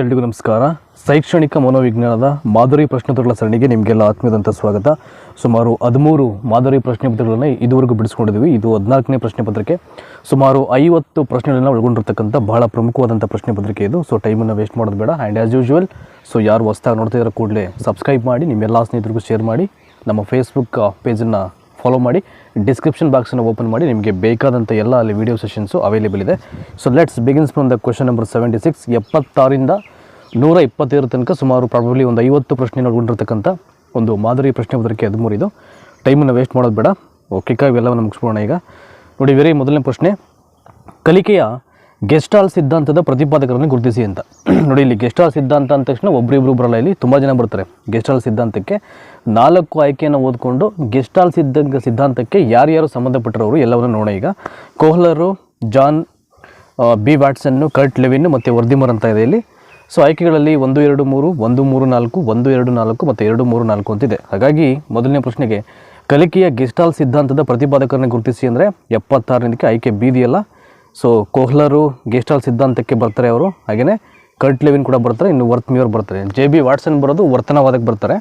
ಎಲ್ರಿಗೂ ನಮಸ್ಕಾರ. ಶೈಕ್ಷಣಿಕ ಮನೋವಿಜ್ಞಾನದ ಮಾದರಿ ಪ್ರಶ್ನೋತ್ತರಗಳ ಸರಣಿಗೆ ನಿಮಗೆಲ್ಲ ಆತ್ಮೀಯದಂಥ ಸ್ವಾಗತ. ಸುಮಾರು ಹದಿಮೂರು ಮಾದರಿ ಪ್ರಶ್ನೆ ಪತ್ರಿಕೆಗಳನ್ನು ಇದುವರೆಗೂ ಬಿಡಿಸ್ಕೊಂಡಿದ್ದೀವಿ. ಇದು ಹದಿನಾಲ್ಕನೇ ಪ್ರಶ್ನೆ ಪತ್ರಿಕೆ ಸುಮಾರು ಐವತ್ತು ಪ್ರಶ್ನೆಗಳನ್ನು ಒಳಗೊಂಡಿರ್ತಕ್ಕಂಥ ಬಹಳ ಪ್ರಮುಖವಾದಂಥ ಪ್ರಶ್ನೆ ಪತ್ರಿಕೆ ಇದು ಸೊ ಟೈಮನ್ನು ವೇಸ್ಟ್ ಮಾಡೋದು ಬೇಡ. ಆ್ಯಂಡ್ ಆ್ಯಸ್ ಯೂಶುವಲ್ ಸೊ ಯಾರು ಹೊಸ್ದಾಗಿ ನೋಡ್ತಾ ಇರೋ ಕೂಡಲೇ ಸಬ್ಸ್ಕ್ರೈಬ್ ಮಾಡಿ, ನಿಮ್ಮೆಲ್ಲ ಸ್ನೇಹಿತರಿಗೂ ಶೇರ್ ಮಾಡಿ. ನಮ್ಮ ಫೇಸ್ಬುಕ್ ಪೇಜನ್ನು ಫಾಲೋ ಮಾಡಿ ಡಿಸ್ಕ್ರಿಪ್ಷನ್ ಬಾಕ್ಸನ್ನು ಓಪನ್ ಮಾಡಿ, ನಿಮಗೆ ಬೇಕಾದಂಥ ಎಲ್ಲ ಅಲ್ಲಿ ವಿಡಿಯೋ ಸೆಷನ್ಸು ಅವೈಲೇಬಲ್ ಇದೆ. So let's begins from the question number seventy six ಎಪ್ಪತ್ತಾರಿಂದ ನೂರ ಇಪ್ಪತ್ತೇರ ತನಕ ಸುಮಾರು ಪ್ರಾಬಬ್ಲಿ ಒಂದು ಐವತ್ತು ಪ್ರಶ್ನೆ ಒಳಗೊಂಡಿರ್ತಕ್ಕಂಥ ಒಂದು ಮಾದರಿ ಪ್ರಶ್ನೆ ಪತ್ರಿಕೆ ಹದಿಮೂರು ಇದು. ಟೈಮನ್ನು ವೇಸ್ಟ್ ಮಾಡೋದು ಬೇಡ. ಕ್ವಿಕ್ಕಾಗಿ ಇವೆಲ್ಲವನ್ನು ಮುಗಿಸ್ಬೋಣ ಈಗ. ನೋಡಿ ವೆರಿ ಮೊದಲನೇ ಪ್ರಶ್ನೆ. ಕಲಿಕೆಯ ಗೆಸ್ಟಾಲ್ ಸಿದ್ಧಾಂತದ ಪ್ರತಿಪಾದಕರನ್ನು ಗುರುತಿಸಿ ಅಂತ. ನೋಡಿ, ಇಲ್ಲಿ ಗೆಸ್ಟಾಲ್ ಸಿದ್ಧಾಂತ ಅಂದ ತಕ್ಷಣ ಒಬ್ಬರಿಬ್ರು ಬರಲ್ಲ. ಇಲ್ಲಿ ತುಂಬ ಜನ ಬರ್ತಾರೆ ಗೆಸ್ಟಾಲ್ ಸಿದ್ಧಾಂತಕ್ಕೆ. ನಾಲ್ಕು ಆಯ್ಕೆಯನ್ನು ಓದ್ಕೊಂಡು ಗೆಸ್ಟಾಲ್ ಸಿದ್ಧಾಂತ ಸಿದ್ಧಾಂತಕ್ಕೆ ಯಾರ್ಯಾರು ಸಂಬಂಧಪಟ್ಟಿರೋರು ಎಲ್ಲವನ್ನು ನೋಡೋಣ ಈಗ. ಕೋಹ್ಲರು, ಜಾನ್ ಬಿ ವ್ಯಾಟ್ಸನ್ನು, ಕರ್ಟ್ ಲೆವಿನ್ ಮತ್ತು ವರ್ದಿಮರ್ ಅಂತ ಇದೆ ಇಲ್ಲಿ. ಸೊ, ಆಯ್ಕೆಗಳಲ್ಲಿ ಒಂದು, ಎರಡು, ಮೂರು, ಒಂದು, ಮೂರು, ನಾಲ್ಕು, ಒಂದು, ಎರಡು, ನಾಲ್ಕು ಮತ್ತು ಎರಡು, ಮೂರು, ನಾಲ್ಕು ಅಂತಿದೆ. ಹಾಗಾಗಿ ಮೊದಲನೇ ಪ್ರಶ್ನೆಗೆ ಕಲಿಕೆಯ ಗೆಸ್ಟಾಲ್ ಸಿದ್ಧಾಂತದ ಪ್ರತಿಪಾದಕರನ್ನು ಗುರುತಿಸಿ ಅಂದರೆ ಎಪ್ಪತ್ತಾರನೇದಕ್ಕೆ ಆಯ್ಕೆ ಬೀದಿಯಲ್ಲ. ಸೊ ಕೋಹ್ಲರು ಹಾಲ್ ಸಿದ್ಧಾಂತಕ್ಕೆ ಬರ್ತಾರೆ ಅವರು. ಹಾಗೆಯೇ ಕರ್ಟ್ ಲೆವಿನ್ ಕೂಡ ಬರ್ತಾರೆ, ಇನ್ನು ವರ್ತ್ ಮಿಯೋರ್ ಬರ್ತಾರೆ. ಜೆ ಬಿ ವಾಟ್ಸನ್ ಬರೋದು ವರ್ತನವಾದಕ್ಕೆ ಬರ್ತಾರೆ.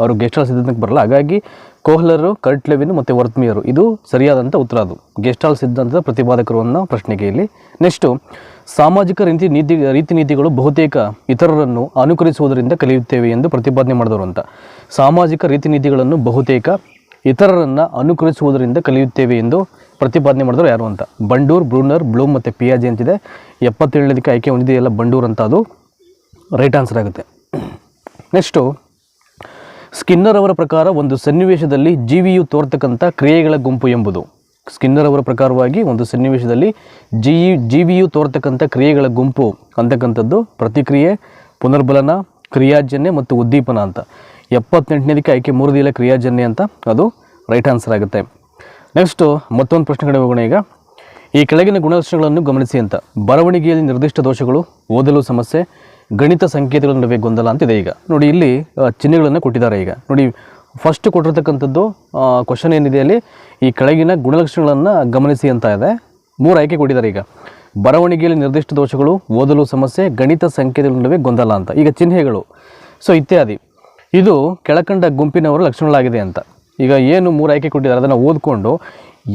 ಅವರು ಗೆಸ್ಟಾಲ್ ಸಿದ್ಧಾಂತಕ್ಕೆ ಬರಲ್ಲ. ಹಾಗಾಗಿ ಕೋಹ್ಲರು ಕರ್ಟ್ ಲೆವಿನ್ ಮತ್ತು ವರ್ತ್ ವರ್ತ್ಮಿಯರು ಇದು ಸರಿಯಾದಂಥ ಉತ್ತರ ಅದು. ಗೆಸ್ಟಾಲ್ ಸಿದ್ಧಾಂತದ ಪ್ರತಿಪಾದಕರು ಅನ್ನೋ ಪ್ರಶ್ನೆಗೆ ಇಲ್ಲಿ. ನೆಕ್ಸ್ಟು ಸಾಮಾಜಿಕ ರೀತಿ ನೀತಿ ರೀತಿ ನೀತಿಗಳು ಬಹುತೇಕ ಇತರರನ್ನು ಅನುಕರಿಸುವುದರಿಂದ ಕಲಿಯುತ್ತೇವೆ ಎಂದು ಪ್ರತಿಪಾದನೆ ಮಾಡಿದವರು ಅಂತ. ಸಾಮಾಜಿಕ ರೀತಿ ನೀತಿಗಳನ್ನು ಬಹುತೇಕ ಇತರರನ್ನು ಅನುಕರಿಸುವುದರಿಂದ ಕಲಿಯುತ್ತೇವೆ ಎಂದು ಪ್ರತಿಪಾದನೆ ಮಾಡಿದ್ರು ಯಾರು ಅಂತ? ಬಂಡೂರ್, ಬ್ರೂನರ್, ಬ್ಲೂಮ್ ಮತ್ತು ಪಿಯಾಜಿ ಅಂತಿದೆ. ಎಪ್ಪತ್ತೇಳನೇದಕ್ಕೆ ಆಯ್ಕೆ ಹೊಂದಿದೆಯಲ್ಲ ಬಂಡೂರ್ ಅಂತ ಅದು? ರೈಟ್ ಆನ್ಸರ್ ಆಗುತ್ತೆ. ನೆಕ್ಸ್ಟು, ಸ್ಕಿನ್ನರ್ ಅವರ ಪ್ರಕಾರ ಒಂದು ಸನ್ನಿವೇಶದಲ್ಲಿ ಜೀವಿಯು ತೋರ್ತಕ್ಕಂಥ ಕ್ರಿಯೆಗಳ ಗುಂಪು ಎಂಬುದು. ಸ್ಕಿನ್ನರ್ ಅವರ ಪ್ರಕಾರವಾಗಿ ಒಂದು ಸನ್ನಿವೇಶದಲ್ಲಿ ಜೀ ಜೀವಿಯು ತೋರ್ತಕ್ಕಂಥ ಕ್ರಿಯೆಗಳ ಗುಂಪು ಅಂತಕ್ಕಂಥದ್ದು ಪ್ರತಿಕ್ರಿಯೆ, ಪುನರ್ಬಲನ, ಕ್ರಿಯಾಜನ್ಯ ಮತ್ತು ಉದ್ದೀಪನ ಅಂತ. ಎಪ್ಪತ್ತೆಂಟನೇದಕ್ಕೆ ಆಯ್ಕೆ ಮೂರು ದಿನ ಕ್ರಿಯಾಜನ್ಯ ಅಂತ ಅದು ರೈಟ್ ಆನ್ಸರ್ ಆಗುತ್ತೆ. ನೆಕ್ಸ್ಟು ಮತ್ತೊಂದು ಪ್ರಶ್ನೆ ಕಡೆ ಹೋಗೋಣ ಈಗ. ಈ ಕೆಳಗಿನ ಗುಣಲಕ್ಷಣಗಳನ್ನು ಗಮನಿಸಿ ಅಂತ. ಬರವಣಿಗೆಯಲ್ಲಿ ನಿರ್ದಿಷ್ಟ ದೋಷಗಳು, ಓದಲು ಸಮಸ್ಯೆ, ಗಣಿತ ಸಂಕೇತಗಳ ನಡುವೆ ಗೊಂದಲ ಅಂತಿದೆ ಈಗ. ನೋಡಿ, ಇಲ್ಲಿ ಚಿಹ್ನೆಗಳನ್ನು ಕೊಟ್ಟಿದ್ದಾರೆ ಈಗ. ನೋಡಿ ಫಸ್ಟ್ ಕೊಟ್ಟಿರ್ತಕ್ಕಂಥದ್ದು ಕ್ವಶನ್ ಏನಿದೆ ಅಲ್ಲಿ? ಈ ಕೆಳಗಿನ ಗುಣಲಕ್ಷಣಗಳನ್ನು ಗಮನಿಸಿ ಅಂತ ಇದೆ. ಮೂರು ಆಯ್ಕೆ ಕೊಟ್ಟಿದ್ದಾರೆ ಈಗ. ಬರವಣಿಗೆಯಲ್ಲಿ ನಿರ್ದಿಷ್ಟ ದೋಷಗಳು, ಓದಲು ಸಮಸ್ಯೆ, ಗಣಿತ ಸಂಕೇತಗಳ ನಡುವೆ ಗೊಂದಲ ಅಂತ. ಈಗ ಚಿಹ್ನೆಗಳು. ಸೊ ಇತ್ಯಾದಿ. ಇದು ಕೆಳಕಂಡ ಗುಂಪಿನವರ ಲಕ್ಷಣಗಳಾಗಿದೆ ಅಂತ. ಈಗ ಏನು ಮೂರು ಆಯ್ಕೆ ಕೊಟ್ಟಿದ್ದಾರೆ ಅದನ್ನು ಓದ್ಕೊಂಡು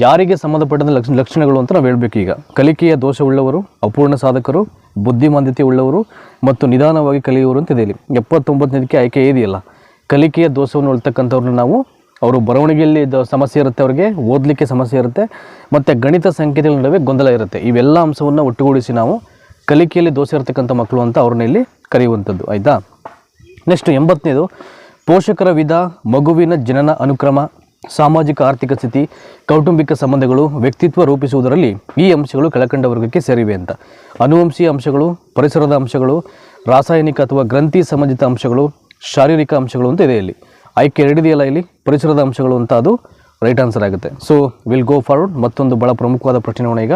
ಯಾರಿಗೆ ಸಂಬಂಧಪಟ್ಟಂಥ ಲಕ್ಷ ಲಕ್ಷಣಗಳು ಅಂತ ನಾವು ಹೇಳಬೇಕು ಈಗ. ಕಲಿಕೆಯ ದೋಷವುಳ್ಳವರು ಅಪೂರ್ಣ ಸಾಧಕರು ಬುದ್ಧಿಮಾಂದ್ಯತೆ ಉಳ್ಳವರು ಮತ್ತು ನಿಧಾನವಾಗಿ ಕಲಿಯುವರು ಅಂತ ಇದೆ ಇಲ್ಲಿ ಎಪ್ಪತ್ತೊಂಬತ್ತನೇದಕ್ಕೆ ಆಯ್ಕೆ ಇದೆಯಲ್ಲ. ಕಲಿಕೆಯ ದೋಷವನ್ನು ಉಳ್ತಕ್ಕಂಥವ್ರನ್ನ ನಾವು ಅವರು ಬರವಣಿಗೆಯಲ್ಲಿ ಸಮಸ್ಯೆ ಇರುತ್ತೆ ಅವರಿಗೆ, ಓದಲಿಕ್ಕೆ ಸಮಸ್ಯೆ ಇರುತ್ತೆ ಮತ್ತು ಗಣಿತ ಸಂಕೇತಗಳ ನಡುವೆ ಗೊಂದಲ ಇರುತ್ತೆ. ಇವೆಲ್ಲ ಅಂಶವನ್ನು ಒಟ್ಟುಗೂಡಿಸಿ ನಾವು ಕಲಿಕೆಯಲ್ಲಿ ದೋಷ ಇರತಕ್ಕಂಥ ಮಕ್ಕಳು ಅಂತ ಅವ್ರನ್ನ ಇಲ್ಲಿ ಕರೆಯುವಂಥದ್ದು. ಆಯಿತಾ? ನೆಕ್ಸ್ಟ್ ಎಂಬತ್ತನೇದು ಪೋಷಕರ ವಿಧ, ಮಗುವಿನ ಜನನ ಅನುಕ್ರಮ, ಸಾಮಾಜಿಕ ಆರ್ಥಿಕ ಸ್ಥಿತಿ, ಕೌಟುಂಬಿಕ ಸಂಬಂಧಗಳು, ವ್ಯಕ್ತಿತ್ವ ರೂಪಿಸುವುದರಲ್ಲಿ ಈ ಅಂಶಗಳು ಕೆಳಕಂಡ ವರ್ಗಕ್ಕೆ ಸೇರಿವೆ ಅಂತ. ಅನುವಂಶೀಯ ಅಂಶಗಳು, ಪರಿಸರದ ಅಂಶಗಳು, ರಾಸಾಯನಿಕ ಅಥವಾ ಗ್ರಂಥಿ ಸಂಬಂಧಿತ ಅಂಶಗಳು, ಶಾರೀರಿಕ ಅಂಶಗಳು ಅಂತ ಇದೆ ಇಲ್ಲಿ. ಆಯ್ಕೆ ಎರಡಿದೆಯಲ್ಲ ಇಲ್ಲಿ? ಪರಿಸರದ ಅಂಶಗಳು ಅಂತ ಅದು ರೈಟ್ ಆನ್ಸರ್ ಆಗುತ್ತೆ. ಸೊ ವಿಲ್ ಗೋ ಫಾರ್ವರ್ಡ್ ಮತ್ತೊಂದು ಬಹಳ ಪ್ರಮುಖವಾದ ಪ್ರಶ್ನೆ ಈಗ.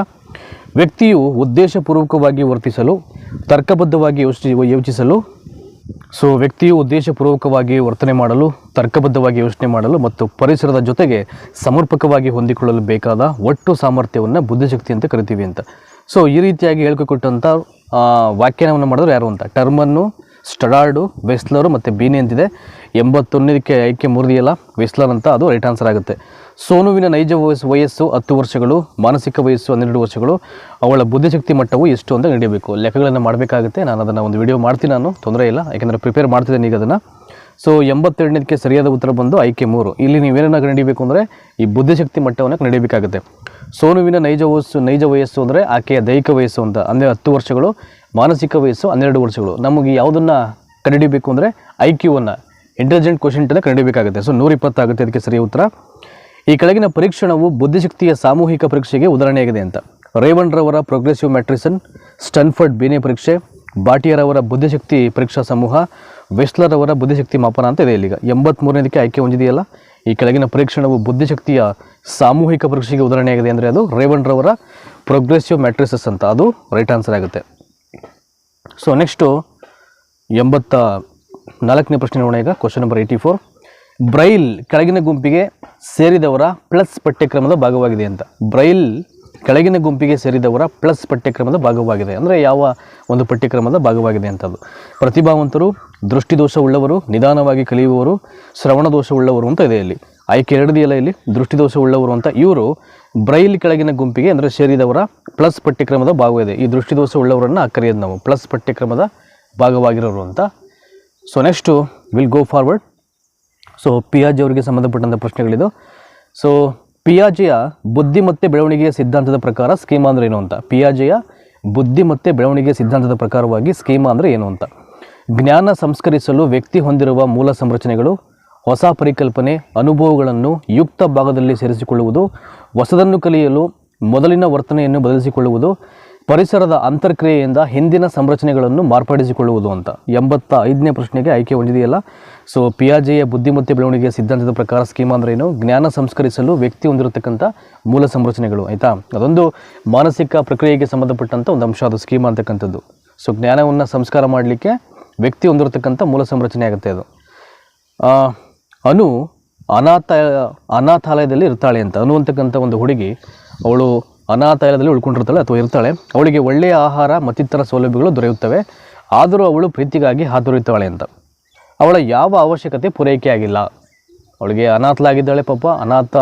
ವ್ಯಕ್ತಿಯು ಉದ್ದೇಶಪೂರ್ವಕವಾಗಿ ವರ್ತಿಸಲು, ತರ್ಕಬದ್ಧವಾಗಿ ಯೋಚಿಸಿ ಯೋಚಿಸಲು ಸೊ ವ್ಯಕ್ತಿಯು ಉದ್ದೇಶಪೂರ್ವಕವಾಗಿ ವರ್ತನೆ ಮಾಡಲು, ತರ್ಕಬದ್ಧವಾಗಿ ಯೋಚನೆ ಮಾಡಲು ಮತ್ತು ಪರಿಸರದ ಜೊತೆಗೆ ಸಮರ್ಪಕವಾಗಿ ಹೊಂದಿಕೊಳ್ಳಲು ಬೇಕಾದ ಒಟ್ಟು ಸಾಮರ್ಥ್ಯವನ್ನು ಬುದ್ಧಿಶಕ್ತಿ ಅಂತ ಕರಿತೀವಿ ಅಂತ. ಸೊ ಈ ರೀತಿಯಾಗಿ ಹೇಳ್ಕೊಟ್ಟಂಥ ವ್ಯಾಖ್ಯಾನವನ್ನು ಮಾಡಿದ್ರು ಯಾರು ಅಂತ? ಟರ್ಮನ್ನು, ಸ್ಟಡಾರ್ಡು, ವೆಸ್ಲರು ಮತ್ತು ಬೀನೆ ಅಂತಿದೆ. ಎಂಬತ್ತೊಂದಕ್ಕೆ ಐಕ್ಯ ಮುರಿದಿಯಲ್ಲ? ವಿಸ್ಲರ್ ಅಂತ ಅದು ರೈಟ್ ಆನ್ಸರ್ ಆಗುತ್ತೆ. ಸೋನುವಿನ ನೈಜ ವಯಸ್ಸು ವಯಸ್ಸು ಹತ್ತು ವರ್ಷಗಳು, ಮಾನಸಿಕ ವಯಸ್ಸು ಹನ್ನೆರಡು ವರ್ಷಗಳು. ಅವಳ ಬುದ್ಧಿಶಕ್ತಿ ಮಟ್ಟವು ಎಷ್ಟು ಅಂತ ನಡೆಯಬೇಕು ಲೆಕ್ಕಗಳನ್ನು ಮಾಡಬೇಕಾಗುತ್ತೆ. ನಾನು ಅದನ್ನು ಒಂದು ವಿಡಿಯೋ ಮಾಡ್ತೀನಿ ನಾನು. ತೊಂದರೆ ಇಲ್ಲ. ಯಾಕೆಂದರೆ ಪ್ರಿಪೇರ್ ಮಾಡ್ತಿದ್ದೇನೆ ಈಗ ಅದನ್ನು. ಸೊ ಎಂಬತ್ತೆರಡನೇದಕ್ಕೆ ಸರಿಯಾದ ಉತ್ತರ ಬಂದು ಆಯ್ಕೆ ಮೂರು. ಇಲ್ಲಿ ನೀವೇನನ್ನು ನಡೀಬೇಕು ಅಂದರೆ ಈ ಬುದ್ಧಿಶಕ್ತಿ ಮಟ್ಟವನ್ನು ನಡೀಬೇಕಾಗುತ್ತೆ ಸೋನುವಿನ ನೈಜ ವಯಸ್ಸು ನೈಜ ವಯಸ್ಸು ಅಂದರೆ ಆಕೆಯ ದೈಹಿಕ ವಯಸ್ಸು ಅಂತ. ಅಂದರೆ ಹತ್ತು ವರ್ಷಗಳು, ಮಾನಸಿಕ ವಯಸ್ಸು ಹನ್ನೆರಡು ವರ್ಷಗಳು. ನಮಗೆ ಯಾವುದನ್ನು ಕಂಡುಹಿಡಿಬೇಕು ಅಂದರೆ ಐ ಇಂಟೆಲಿಜೆಂಟ್ ಕ್ವಶಂಟನ್ನು ಕಂಡುಹಿಡಿಯಬೇಕಾಗುತ್ತೆ ಸೊ ನೂರ ಇಪ್ಪತ್ತಾಗುತ್ತೆ ಅದಕ್ಕೆ ಸರಿಯ ಉತ್ತರ. ಈ ಕೆಳಗಿನ ಪರೀಕ್ಷಣವು ಬುದ್ಧಿಶಕ್ತಿಯ ಸಾಮೂಹಿಕ ಪರೀಕ್ಷೆಗೆ ಉದಾಹರಣೆಯಾಗಿದೆ ಅಂತ. ರೇವಣ್ ರವರ ಪ್ರೋಗ್ರೆಸಿವ್ ಮ್ಯಾಟ್ರಿಸನ್ ಸ್ಟನ್ಫರ್ಡ್ ಬೇನೆ ಪರೀಕ್ಷೆ ಬಾಟಿಯರವರ ಬುದ್ಧಿಶಕ್ತಿ ಪರೀಕ್ಷಾ ಸಮೂಹ ವೆಸ್ಲರ್ ಅವರ ಬುದ್ಧಿಶಕ್ತಿ ಮಾಪನ ಅಂತ ಇದೆ ಇಲ್ಲಿಗ. ಎಂಬತ್ಮೂರನೇದಕ್ಕೆ ಆಯ್ಕೆ ಹೊಂದಿದೆಯಲ್ಲ? ಈ ಕೆಳಗಿನ ಪರೀಕ್ಷಣವು ಬುದ್ಧಿಶಕ್ತಿಯ ಸಾಮೂಹಿಕ ಪರೀಕ್ಷೆಗೆ ಉದಾಹರಣೆಯಾಗಿದೆ ಅಂದರೆ ಅದು ರೇವಣ್ ರವರ ಪ್ರೋಗ್ರೆಸಿವ್ ಮ್ಯಾಟ್ರಿಸಸ್ ಅಂತ. ಅದು ರೈಟ್ ಆನ್ಸರ್ ಆಗುತ್ತೆ. ಸೊ ನೆಕ್ಸ್ಟು ಎಂಬತ್ತ ನಾಲ್ಕನೇ ಪ್ರಶ್ನೆ ನೋಡೋಣ ಈಗ. Question number eighty four Braille ಕೆಳಗಿನ ಗುಂಪಿಗೆ ಸೇರಿದವರ ಪ್ಲಸ್ ಪಠ್ಯಕ್ರಮದ ಭಾಗವಾಗಿದೆ ಅಂತ. ಬ್ರೈಲ್ ಕೆಳಗಿನ ಗುಂಪಿಗೆ ಸೇರಿದವರ ಪ್ಲಸ್ ಪಠ್ಯಕ್ರಮದ ಭಾಗವಾಗಿದೆ. ಅಂದರೆ ಯಾವ ಒಂದು ಪಠ್ಯಕ್ರಮದ ಭಾಗವಾಗಿದೆ ಅಂತದ್ದು. ಪ್ರತಿಭಾವಂತರು, ದೃಷ್ಟಿದೋಷವುಳ್ಳವರು, ನಿಧಾನವಾಗಿ ಕಲಿಯುವವರು ಶ್ರವಣ ದೋಷವುಳ್ಳವರು ಅಂತ ಇದೆ ಇಲ್ಲಿ. ಆಯ್ಕೆ ಎರಡದಿಯಲ್ಲ ಇಲ್ಲಿ. ದೃಷ್ಟಿದೋಷವುಳ್ಳವರು ಅಂತ ಇವರು ಬ್ರೈಲ್ ಕೆಳಗಿನ ಗುಂಪಿಗೆ ಅಂದರೆ ಸೇರಿದವರ ಪ್ಲಸ್ ಪಠ್ಯಕ್ರಮದ ಭಾಗವಿದೆ ಈ ದೃಷ್ಟಿದೋಷವುಳ್ಳವರನ್ನು ಕರೆಯೋದು ನಾವು. ಪ್ಲಸ್ ಪಠ್ಯಕ್ರಮದ ಭಾಗವಾಗಿರೋರು ಅಂತ so next will go forward so ಪಿಯಾಜಿ ಅವರಿಗೆ ಸಂಬಂಧಪಟ್ಟಂಥ ಪ್ರಶ್ನೆಗಳಿದು. ಸೊ ಪಿಯಾಜಿಯ ಬುದ್ಧಿ ಮತ್ತು ಬೆಳವಣಿಗೆಯ ಸಿದ್ಧಾಂತದ ಪ್ರಕಾರ ಸ್ಕೀಮಾ ಅಂದರೆ ಏನು ಅಂತ? ಪಿಯಾಜಿಯ ಬುದ್ಧಿ ಮತ್ತು ಬೆಳವಣಿಗೆಯ ಸಿದ್ಧಾಂತದ ಪ್ರಕಾರವಾಗಿ ಸ್ಕೀಮಾ ಅಂದರೆ ಏನು ಅಂತ? ಜ್ಞಾನ ಸಂಸ್ಕರಿಸಲು ವ್ಯಕ್ತಿ ಹೊಂದಿರುವ ಮೂಲ ಸಂರಚನೆಗಳು, ಹೊಸ ಪರಿಕಲ್ಪನೆ, ಅನುಭವಗಳನ್ನು ಯುಕ್ತ ಭಾಗದಲ್ಲಿ ಸೇರಿಸಿಕೊಳ್ಳುವುದು, ಹೊಸದನ್ನು ಕಲಿಯಲು ಮೊದಲಿನ ವರ್ತನೆಯನ್ನು ಬದಲಿಸಿಕೊಳ್ಳುವುದು ಪರಿಸರದ ಅಂತರ್ಕ್ರಿಯೆಯಿಂದ ಹಿಂದಿನ ಸಂರಚನೆಗಳನ್ನು ಮಾರ್ಪಡಿಸಿಕೊಳ್ಳುವುದು ಅಂತ. ಎಂಬತ್ತ ಐದನೇ ಪ್ರಶ್ನೆಗೆ ಆಯ್ಕೆ ಹೊಂದಿದೆಯಲ್ಲ? ಸೊ ಪಿಯಾಜೆಯ ಬುದ್ಧಿಮತ್ತೆ ಬೆಳವಣಿಗೆಯ ಸಿದ್ಧಾಂತದ ಪ್ರಕಾರ ಸ್ಕೀಮ್ ಅಂದ್ರೆ ಏನು? ಜ್ಞಾನ ಸಂಸ್ಕರಿಸಲು ವ್ಯಕ್ತಿ ಹೊಂದಿರತಕ್ಕಂಥ ಮೂಲ ಸಂರಚನೆಗಳು, ಆಯಿತಾ? ಅದೊಂದು ಮಾನಸಿಕ ಪ್ರಕ್ರಿಯೆಗೆ ಸಂಬಂಧಪಟ್ಟಂಥ ಒಂದು ಅಂಶ, ಅದು ಸ್ಕೀಮ್ ಅಂತಕ್ಕಂಥದ್ದು. ಸೊ ಜ್ಞಾನವನ್ನು ಸಂಸ್ಕಾರ ಮಾಡಲಿಕ್ಕೆ ವ್ಯಕ್ತಿ ಹೊಂದಿರತಕ್ಕಂಥ ಮೂಲ ಸಂರಚನೆ ಆಗುತ್ತೆ ಅದು. ಅನು ಅನಾಥ, ಅನಾಥಾಲಯದಲ್ಲಿ ಇರ್ತಾಳೆ ಅಂತ. ಅನು ಅಂತಕ್ಕಂಥ ಒಂದು ಹುಡುಗಿ, ಅವಳು ಅನಾಥಾಲಯದಲ್ಲಿ ಉಳ್ಕೊಂಡಿರ್ತಾಳೆ ಅಥವಾ ಇರ್ತಾಳೆ, ಅವಳಿಗೆ ಒಳ್ಳೆಯ ಆಹಾರ ಮತ್ತಿತರ ಸೌಲಭ್ಯಗಳು ದೊರೆಯುತ್ತವೆ. ಆದರೂ ಅವಳು ಪ್ರೀತಿಗಾಗಿ ಹಾತೊರಿತಾಳೆ ಅಂತ. ಅವಳ ಯಾವ ಅವಶ್ಯಕತೆ ಪೂರೈಕೆ ಆಗಿಲ್ಲ. ಅವಳಿಗೆ ಅನಾಥಲಾಗಿದ್ದಾಳೆ ಪಾಪ, ಅನಾಥ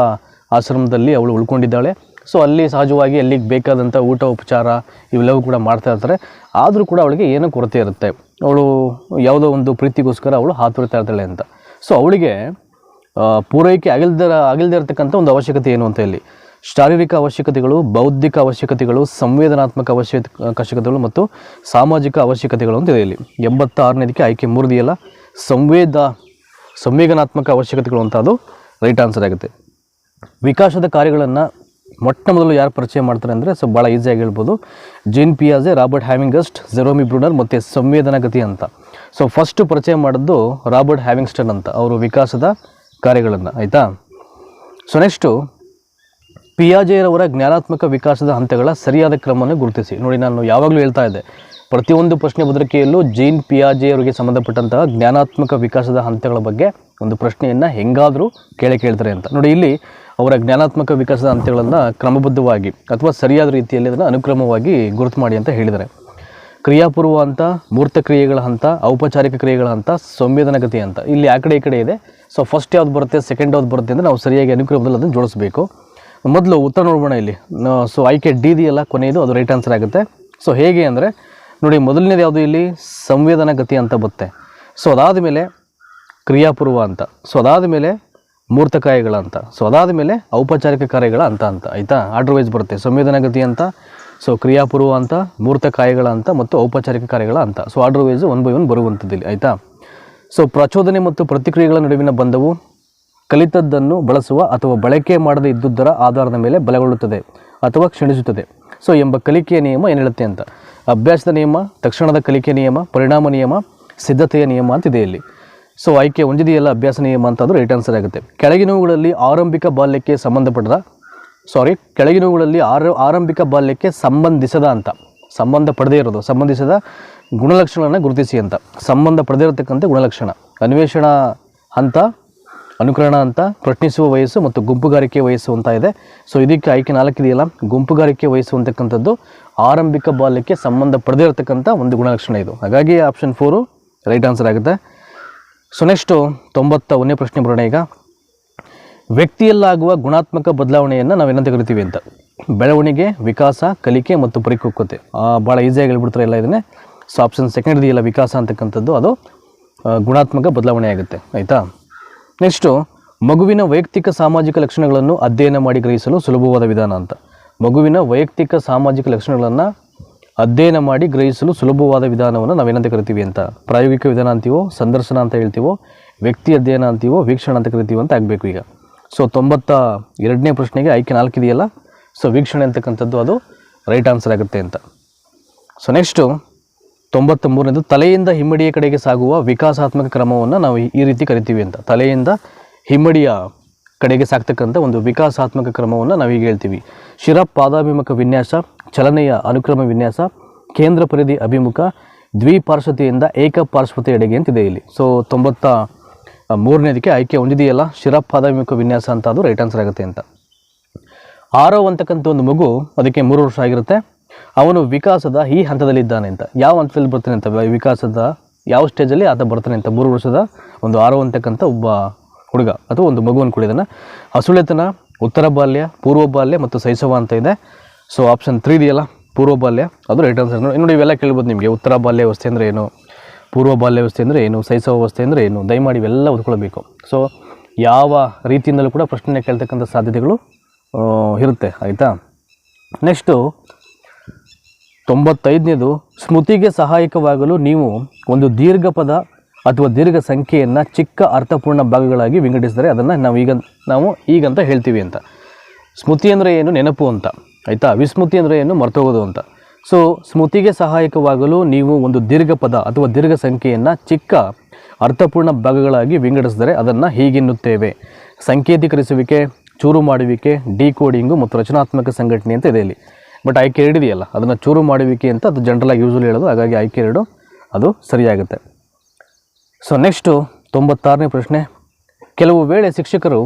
ಆಶ್ರಮದಲ್ಲಿ ಅವಳು ಉಳ್ಕೊಂಡಿದ್ದಾಳೆ. ಸೊ ಅಲ್ಲಿ ಸಹಜವಾಗಿ ಅಲ್ಲಿಗೆ ಬೇಕಾದಂಥ ಊಟ, ಉಪಚಾರ ಇವೆಲ್ಲವೂ ಕೂಡ ಮಾಡ್ತಾ ಇರ್ತಾರೆ. ಆದರೂ ಕೂಡ ಅವಳಿಗೆ ಏನೋ ಕೊರತೆ ಇರುತ್ತೆ. ಅವಳು ಯಾವುದೋ ಒಂದು ಪ್ರೀತಿಗೋಸ್ಕರ ಅವಳು ಹಾತೊರಿತಾ ಇರ್ತಾಳೆ ಅಂತ. ಸೊ ಅವಳಿಗೆ ಪೂರೈಕೆ ಆಗಿಲ್ದಿರ, ಆಗಿಲ್ದೇ ಇರತಕ್ಕಂಥ ಒಂದು ಅವಶ್ಯಕತೆ ಏನು ಅಂತ ಇಲ್ಲಿ ಶಾರೀರಿಕ ಅವಶ್ಯಕತೆಗಳು, ಬೌದ್ಧಿಕ ಅವಶ್ಯಕತೆಗಳು, ಸಂವೇದನಾತ್ಮಕ ಅವಶ್ಯ ಅವಶ್ಯಕತೆಗಳು ಮತ್ತು ಸಾಮಾಜಿಕ ಅವಶ್ಯಕತೆಗಳು ಅಂತ ಇಲ್ಲಿ. ಎಂಬತ್ತಾರನೇದಕ್ಕೆ ಆಯ್ಕೆ ಮೂರದಿಯಲ್ಲ, ಸಂವೇದ, ಸಂವೇದನಾತ್ಮಕ ಅವಶ್ಯಕತೆಗಳು ಅಂತ ಅದು ರೈಟ್ ಆನ್ಸರ್ ಆಗುತ್ತೆ. ವಿಕಾಸದ ಕಾರ್ಯಗಳನ್ನು ಮೊಟ್ಟ ಮೊದಲು ಯಾರು ಪರಿಚಯ ಮಾಡ್ತಾರೆ ಅಂದರೆ, ಸೊ ಭಾಳ ಈಸಿಯಾಗಿ ಹೇಳ್ಬೋದು. ಜೇನ್ ಪಿಯಾಜೆ, ರಾಬರ್ಟ್ ಹ್ಯಾವಿಂಗಸ್ಟ್ ಜೆರೋಮಿ ಬ್ರೂನರ್ ಮತ್ತು ಸಂವೇದನಗತಿ ಅಂತ. ಸೊ ಫಸ್ಟ್ ಪರಿಚಯ ಮಾಡಿದ್ದು ರಾಬರ್ಟ್ ಹ್ಯಾವಿಂಗ್ಸ್ಟನ್ ಅಂತ, ಅವರು ವಿಕಾಸದ ಕಾರ್ಯಗಳನ್ನು, ಆಯಿತಾ? ಸೊ ನೆಕ್ಸ್ಟು ಪಿಯಾಜೆರವರ ಜ್ಞಾನಾತ್ಮಕ ವಿಕಾಸದ ಹಂತಗಳ ಸರಿಯಾದ ಕ್ರಮವನ್ನು ಗುರುತಿಸಿ. ನೋಡಿ, ನಾನು ಯಾವಾಗಲೂ ಹೇಳ್ತಾ ಇದ್ದೆ, ಪ್ರತಿಯೊಂದು ಪ್ರಶ್ನೆ ಬದರಿಕೆಯಲ್ಲೂ ಜೀನ್ ಪಿಯಾಜೆಯವರಿಗೆ ಸಂಬಂಧಪಟ್ಟಂತಹ ಜ್ಞಾನಾತ್ಮಕ ವಿಕಾಸದ ಹಂತಗಳ ಬಗ್ಗೆ ಒಂದು ಪ್ರಶ್ನೆಯನ್ನು ಹೆಂಗಾದರೂ ಕೇಳಿ ಕೇಳ್ತಾರೆ ಅಂತ. ನೋಡಿ, ಇಲ್ಲಿ ಅವರ ಜ್ಞಾನಾತ್ಮಕ ವಿಕಾಸದ ಹಂತಗಳನ್ನು ಕ್ರಮಬದ್ಧವಾಗಿ ಅಥವಾ ಸರಿಯಾದ ರೀತಿಯಲ್ಲಿ ಅದನ್ನು ಅನುಕ್ರಮವಾಗಿ ಗುರುತು ಮಾಡಿ ಅಂತ ಹೇಳಿದ್ದಾರೆ. ಕ್ರಿಯಾಪೂರ್ವ ಹಂತ, ಮೂರ್ತ ಕ್ರಿಯೆಗಳ ಹಂತ, ಔಪಚಾರಿಕ ಕ್ರಿಯೆಗಳ ಹಂತ, ಸಂವೇದನಗತಿ ಅಂತ ಇಲ್ಲಿ ಆ ಕಡೆ ಈ ಕಡೆ ಇದೆ. ಸೊ ಫಸ್ಟ್ ಯಾವ್ದು ಬರುತ್ತೆ ಸೆಕೆಂಡ್ ಯಾವ್ದು ಬರುತ್ತೆ ಅಂದರೆ ನಾವು ಸರಿಯಾಗಿ ಅನುಕ್ರಮದಲ್ಲಿ ಅದನ್ನು ಜೋಡಿಸಬೇಕು. ಮೊದಲು ಉತ್ತರ ನೋಡೋಣ ಇಲ್ಲಿ. ಸೊ ಆಯ್ಕೆ ಡಿ ಎಲ್ಲ ಕೊನೆಯದು ಅದು ರೈಟ್ ಆನ್ಸರ್ ಆಗುತ್ತೆ. ಸೊ ಹೇಗೆ ಅಂದರೆ, ನೋಡಿ, ಮೊದಲನೇದು ಯಾವುದು ಇಲ್ಲಿ? ಸಂವೇದನಗತಿ ಅಂತ ಬರುತ್ತೆ. ಸೊ ಅದಾದ ಮೇಲೆ ಕ್ರಿಯಾಪೂರ್ವ ಅಂತ. ಸೊ ಅದಾದ ಮೇಲೆ ಮೂರ್ತ ಅಂತ. ಸೊ ಅದಾದ ಮೇಲೆ ಔಪಚಾರಿಕ ಕಾರ್ಯಗಳ ಅಂತ ಅಂತ. ಆಯಿತಾ? ಆರ್ಡರ್ ವೈಸ್ ಬರುತ್ತೆ ಸಂವೇದನಗತಿ ಅಂತ ಸೊ ಕ್ರಿಯಾಪೂರ್ವ ಅಂತ, ಮೂರ್ತ ಅಂತ ಮತ್ತು ಔಪಚಾರಿಕ ಕಾರ್ಯಗಳ ಅಂತ. So order wise one by one ಬರುವಂಥದ್ದು ಇಲ್ಲಿ ಆಯಿತಾ? ಸೊ ಪ್ರಚೋದನೆ ಮತ್ತು ಪ್ರತಿಕ್ರಿಯೆಗಳ ನಡುವಿನ ಬಂಧವು ಕಲಿತದ್ದನ್ನು ಬಳಸುವ ಅಥವಾ ಬಳಕೆ ಮಾಡದೇ ಇದ್ದುದರ ಆಧಾರದ ಮೇಲೆ ಬಲಗೊಳ್ಳುತ್ತದೆ ಅಥವಾ ಕ್ಷೀಣಿಸುತ್ತದೆ. ಸೊ ಎಂಬ ಕಲಿಕೆಯ ನಿಯಮ ಏನು ಹೇಳುತ್ತೆ ಅಂತ? ಅಭ್ಯಾಸದ ನಿಯಮ, ತಕ್ಷಣದ ಕಲಿಕೆ ನಿಯಮ, ಪರಿಣಾಮ ನಿಯಮ, ಸಿದ್ಧತೆಯ ನಿಯಮ ಅಂತಿದೆ ಇಲ್ಲಿ. ಸೊ ಆಯ್ಕೆ ಹೊಂದಿದೆಯಲ್ಲ ಅಭ್ಯಾಸ ನಿಯಮ ಅಂತ ರೈಟ್ ಆನ್ಸರ್ ಆಗುತ್ತೆ. ಕೆಳಗಿನವುಗಳಲ್ಲಿ ಆರಂಭಿಕ ಬಾಲ್ಯಕ್ಕೆ ಸಂಬಂಧಪಟ್ಟದ ಸಾರಿ ಕೆಳಗಿನವುಗಳಲ್ಲಿ ಆರ, ಆರಂಭಿಕ ಬಾಲ್ಯಕ್ಕೆ ಸಂಬಂಧಿಸದ ಅಂತ. ಸಂಬಂಧ ಪಡೆದೇ ಇರೋದು, ಸಂಬಂಧಿಸಿದ ಗುಣಲಕ್ಷಣಗಳನ್ನು ಗುರುತಿಸಿ ಅಂತ. ಸಂಬಂಧ ಪಡೆದೇ ಇರತಕ್ಕಂಥ ಗುಣಲಕ್ಷಣ. ಅನ್ವೇಷಣಾ ಹಂತ ಅನುಕರಣ ಅಂತ ಪ್ರಶ್ನಿಸುವ ವಯಸ್ಸು ಮತ್ತು ಗುಂಪುಗಾರಿಕೆ ವಯಸ್ಸು ಅಂತ ಇದೆ. ಸೊ ಇದಕ್ಕೆ ಆಯ್ಕೆ ನಾಲ್ಕಿದೆಯಲ್ಲ ಗುಂಪುಗಾರಿಕೆ ವಯಸ್ಸು ಅಂತಕ್ಕಂಥದ್ದು ಆರಂಭಿಕ ಬಾಲ್ಯಕ್ಕೆ ಸಂಬಂಧ ಪಡೆದೇ ಇರತಕ್ಕಂಥ ಒಂದು ಗುಣಲಕ್ಷಣ ಇದು. ಹಾಗಾಗಿ ಆಪ್ಷನ್ ಫೋರು ರೈಟ್ ಆನ್ಸರ್ ಆಗುತ್ತೆ. ಸೊ ನೆಕ್ಸ್ಟು ತೊಂಬತ್ತ ಒಂದನೇ ಪ್ರಶ್ನೆ ಬರೋಣ ಈಗ. ವ್ಯಕ್ತಿಯಲ್ಲಾಗುವ ಗುಣಾತ್ಮಕ ಬದಲಾವಣೆಯನ್ನು ನಾವು ಏನಂತ ಕರಿತೀವಿ ಅಂತ. ಬೆಳವಣಿಗೆ, ವಿಕಾಸ, ಕಲಿಕೆ ಮತ್ತು ಪರಿಕುಕ್ಕತೆ ಭಾಳ ಈಸಿಯಾಗಿ ಹೇಳ್ಬಿಡ್ತಾರೆ ಎಲ್ಲ ಇದನ್ನೇ. ಸೊ ಆಪ್ಷನ್ ಸೆಕೆಂಡ್ ಇದೆಯಲ್ಲ ವಿಕಾಸ ಅಂತಕ್ಕಂಥದ್ದು, ಅದು ಗುಣಾತ್ಮಕ ಬದಲಾವಣೆ ಆಗುತ್ತೆ. ಆಯಿತಾ? ನೆಕ್ಸ್ಟು, ಮಗುವಿನ ವೈಯಕ್ತಿಕ ಸಾಮಾಜಿಕ ಲಕ್ಷಣಗಳನ್ನು ಅಧ್ಯಯನ ಮಾಡಿ ಗ್ರಹಿಸಲು ಸುಲಭವಾದ ವಿಧಾನ ಅಂತ. ಮಗುವಿನ ವೈಯಕ್ತಿಕ ಸಾಮಾಜಿಕ ಲಕ್ಷಣಗಳನ್ನು ಅಧ್ಯಯನ ಮಾಡಿ ಗ್ರಹಿಸಲು ಸುಲಭವಾದ ವಿಧಾನವನ್ನು ನಾವೇನಂತ ಕರಿತೀವಿ ಅಂತ. ಪ್ರಾಯೋಗಿಕ ವಿಧಾನ ಅಂತೀವೋ, ಸಂದರ್ಶನ ಅಂತ ಹೇಳ್ತೀವೋ, ವ್ಯಕ್ತಿ ಅಧ್ಯಯನ ಅಂತೀವೋ, ವೀಕ್ಷಣ ಅಂತ ಕರಿತೀವೋ ಅಂತ ಆಗಬೇಕು ಈಗ. ಸೊ, ತೊಂಬತ್ತ ಎರಡನೇ ಪ್ರಶ್ನೆಗೆ ಆಯ್ಕೆ ನಾಲ್ಕಿದೆಯಲ್ಲ ಸೊ, ವೀಕ್ಷಣೆ ಅಂತಕ್ಕಂಥದ್ದು ಅದು ರೈಟ್ ಆನ್ಸರ್ ಆಗುತ್ತೆ ಅಂತ. ಸೊ, ನೆಕ್ಸ್ಟು ತೊಂಬತ್ತ ಮೂರನೇದು ತಲೆಯಿಂದ ಹಿಮ್ಮಡಿಯ ಕಡೆಗೆ ಸಾಗುವ ವಿಕಾಸಾತ್ಮಕ ಕ್ರಮವನ್ನು ನಾವು ಈ ರೀತಿ ಕರಿತೀವಿ ಅಂತ. ತಲೆಯಿಂದ ಹಿಮ್ಮಡಿಯ ಕಡೆಗೆ ಸಾಕ್ತಕ್ಕಂಥ ಒಂದು ವಿಕಾಸಾತ್ಮಕ ಕ್ರಮವನ್ನು ನಾವು ಹೀಗೆ ಹೇಳ್ತೀವಿ. ಶಿರ ಪಾದಾಭಿಮುಖ ವಿನ್ಯಾಸ, ಚಲನೆಯ ಅನುಕ್ರಮ ವಿನ್ಯಾಸ, ಕೇಂದ್ರ ಪರಿಧಿ ಅಭಿಮುಖ, ದ್ವಿಪಾರ್ಶ್ವತೆಯಿಂದ ಏಕಪಾರ್ಶ್ವತೆಯೆಡೆಗೆ ಅಂತಿದೆ ಇಲ್ಲಿ. ಸೊ ತೊಂಬತ್ತ ಮೂರನೇದಕ್ಕೆ ಆಯ್ಕೆ ಹೊಂದಿದೆಯಲ್ಲ ಶಿರ ಪಾದಾಭಿಮುಖ ವಿನ್ಯಾಸ ಅಂತ ಅದು ರೈಟ್ ಆನ್ಸರ್ ಆಗುತ್ತೆ ಅಂತ. ಆರೋ ಅಂತಕ್ಕಂಥ ಒಂದು ಮಗು ಅದಕ್ಕೆ ಮೂರು ವರ್ಷ ಆಗಿರುತ್ತೆ. ಅವನು ವಿಕಾಸದ ಈ ಹಂತದಲ್ಲಿದ್ದಾನೆ ಅಂತ. ಯಾವ ಹಂತದಲ್ಲಿ ಬರ್ತಾನೆ ಅಂತ ವಿಕಾಸದ ಯಾವ ಸ್ಟೇಜಲ್ಲಿ ಆತ ಬರ್ತಾನೆ ಅಂತ ಮೂರು ವರ್ಷದ ಒಂದು ಆರೋ ಅಂತಕ್ಕಂಥ ಒಬ್ಬ ಹುಡುಗ ಅಥವಾ ಒಂದು ಮಗುವನ್ನು ಕುಡಿದಾನೆ ಹಸುಳೆತನ, ಉತ್ತರ ಬಾಲ್ಯ, ಪೂರ್ವ ಬಾಲ್ಯ ಮತ್ತು ಶೈಶವ ಅಂತ ಇದೆ. ಸೊ ಆಪ್ಷನ್ ತ್ರೀ ಇದೆಯಲ್ಲ, ಪೂರ್ವ ಬಾಲ್ಯ, ಅದು ರೈಟ್ ಆನ್ಸರ್ ನೋಡಿ ಇವೆಲ್ಲ ಕೇಳ್ಬೋದು ನಿಮಗೆ. ಉತ್ತರ ಬಾಲ್ಯ ವ್ಯವಸ್ಥೆ ಅಂದರೆ ಏನು? ಪೂರ್ವ ವ್ಯವಸ್ಥೆ ಅಂದರೆ ಏನು? ಶೈಶವಾವಸ್ಥೆ ಅಂದರೆ ಏನು? ದಯಮಾಡಿ ಇವೆಲ್ಲ ಓದ್ಕೊಳ್ಬೇಕು. ಸೊ ಯಾವ ರೀತಿಯಿಂದಲೂ ಕೂಡ ಪ್ರಶ್ನೆ ಕೇಳ್ತಕ್ಕಂಥ ಸಾಧ್ಯತೆಗಳು ಇರುತ್ತೆ. ಆಯಿತಾ? ನೆಕ್ಸ್ಟು ತೊಂಬತ್ತೈದನೇದು ಸ್ಮೃತಿಗೆ ಸಹಾಯಕವಾಗಲು ನೀವು ಒಂದು ದೀರ್ಘ ಪದ ಅಥವಾ ದೀರ್ಘ ಸಂಖ್ಯೆಯನ್ನು ಚಿಕ್ಕ ಅರ್ಥಪೂರ್ಣ ಭಾಗಗಳಾಗಿ ವಿಂಗಡಿಸಿದರೆ ಅದನ್ನು ನಾವು ಈಗ ನಾವು ಈಗಂತ ಹೇಳ್ತೀವಿ ಅಂತ. ಸ್ಮೃತಿ ಅಂದರೆ ಏನು? ನೆನಪು ಅಂತ. ಆಯಿತಾ? ವಿಸ್ಮೃತಿ ಅಂದರೆ ಏನು? ಮರ್ತೋಗೋದು ಅಂತ. ಸೊ ಸ್ಮೃತಿಗೆ ಸಹಾಯಕವಾಗಲು ನೀವು ಒಂದು ದೀರ್ಘ ಪದ ಅಥವಾ ದೀರ್ಘ ಸಂಖ್ಯೆಯನ್ನು ಚಿಕ್ಕ ಅರ್ಥಪೂರ್ಣ ಭಾಗಗಳಾಗಿ ವಿಂಗಡಿಸಿದರೆ ಅದನ್ನು ಹೀಗೆನ್ನುತ್ತೇವೆ. ಸಂಕೇತೀಕರಿಸುವಿಕೆ, ಚೂರು ಮಾಡುವಿಕೆ ಡಿಕೋಡಿಂಗು ಮತ್ತು ರಚನಾತ್ಮಕ ಸಂಘಟನೆ ಅಂತ ಇದೆ ಇಲ್ಲಿ. ಬಟ್ ಐ ಕೇರ್ ಇದೆಯಲ್ಲ ಅದನ್ನು ಚೂರು ಮಾಡುವಿಕೆ ಅಂತ ಅದು ಜನರಲಾಗಿ ಯೂಸಲಿ ಹೇಳೋದು. ಹಾಗಾಗಿ ಐ ಎರಡು ಅದು ಸರಿಯಾಗುತ್ತೆ. ಸೊ ನೆಕ್ಸ್ಟು ತೊಂಬತ್ತಾರನೇ ಪ್ರಶ್ನೆ. ಕೆಲವು ವೇಳೆ ಶಿಕ್ಷಕರು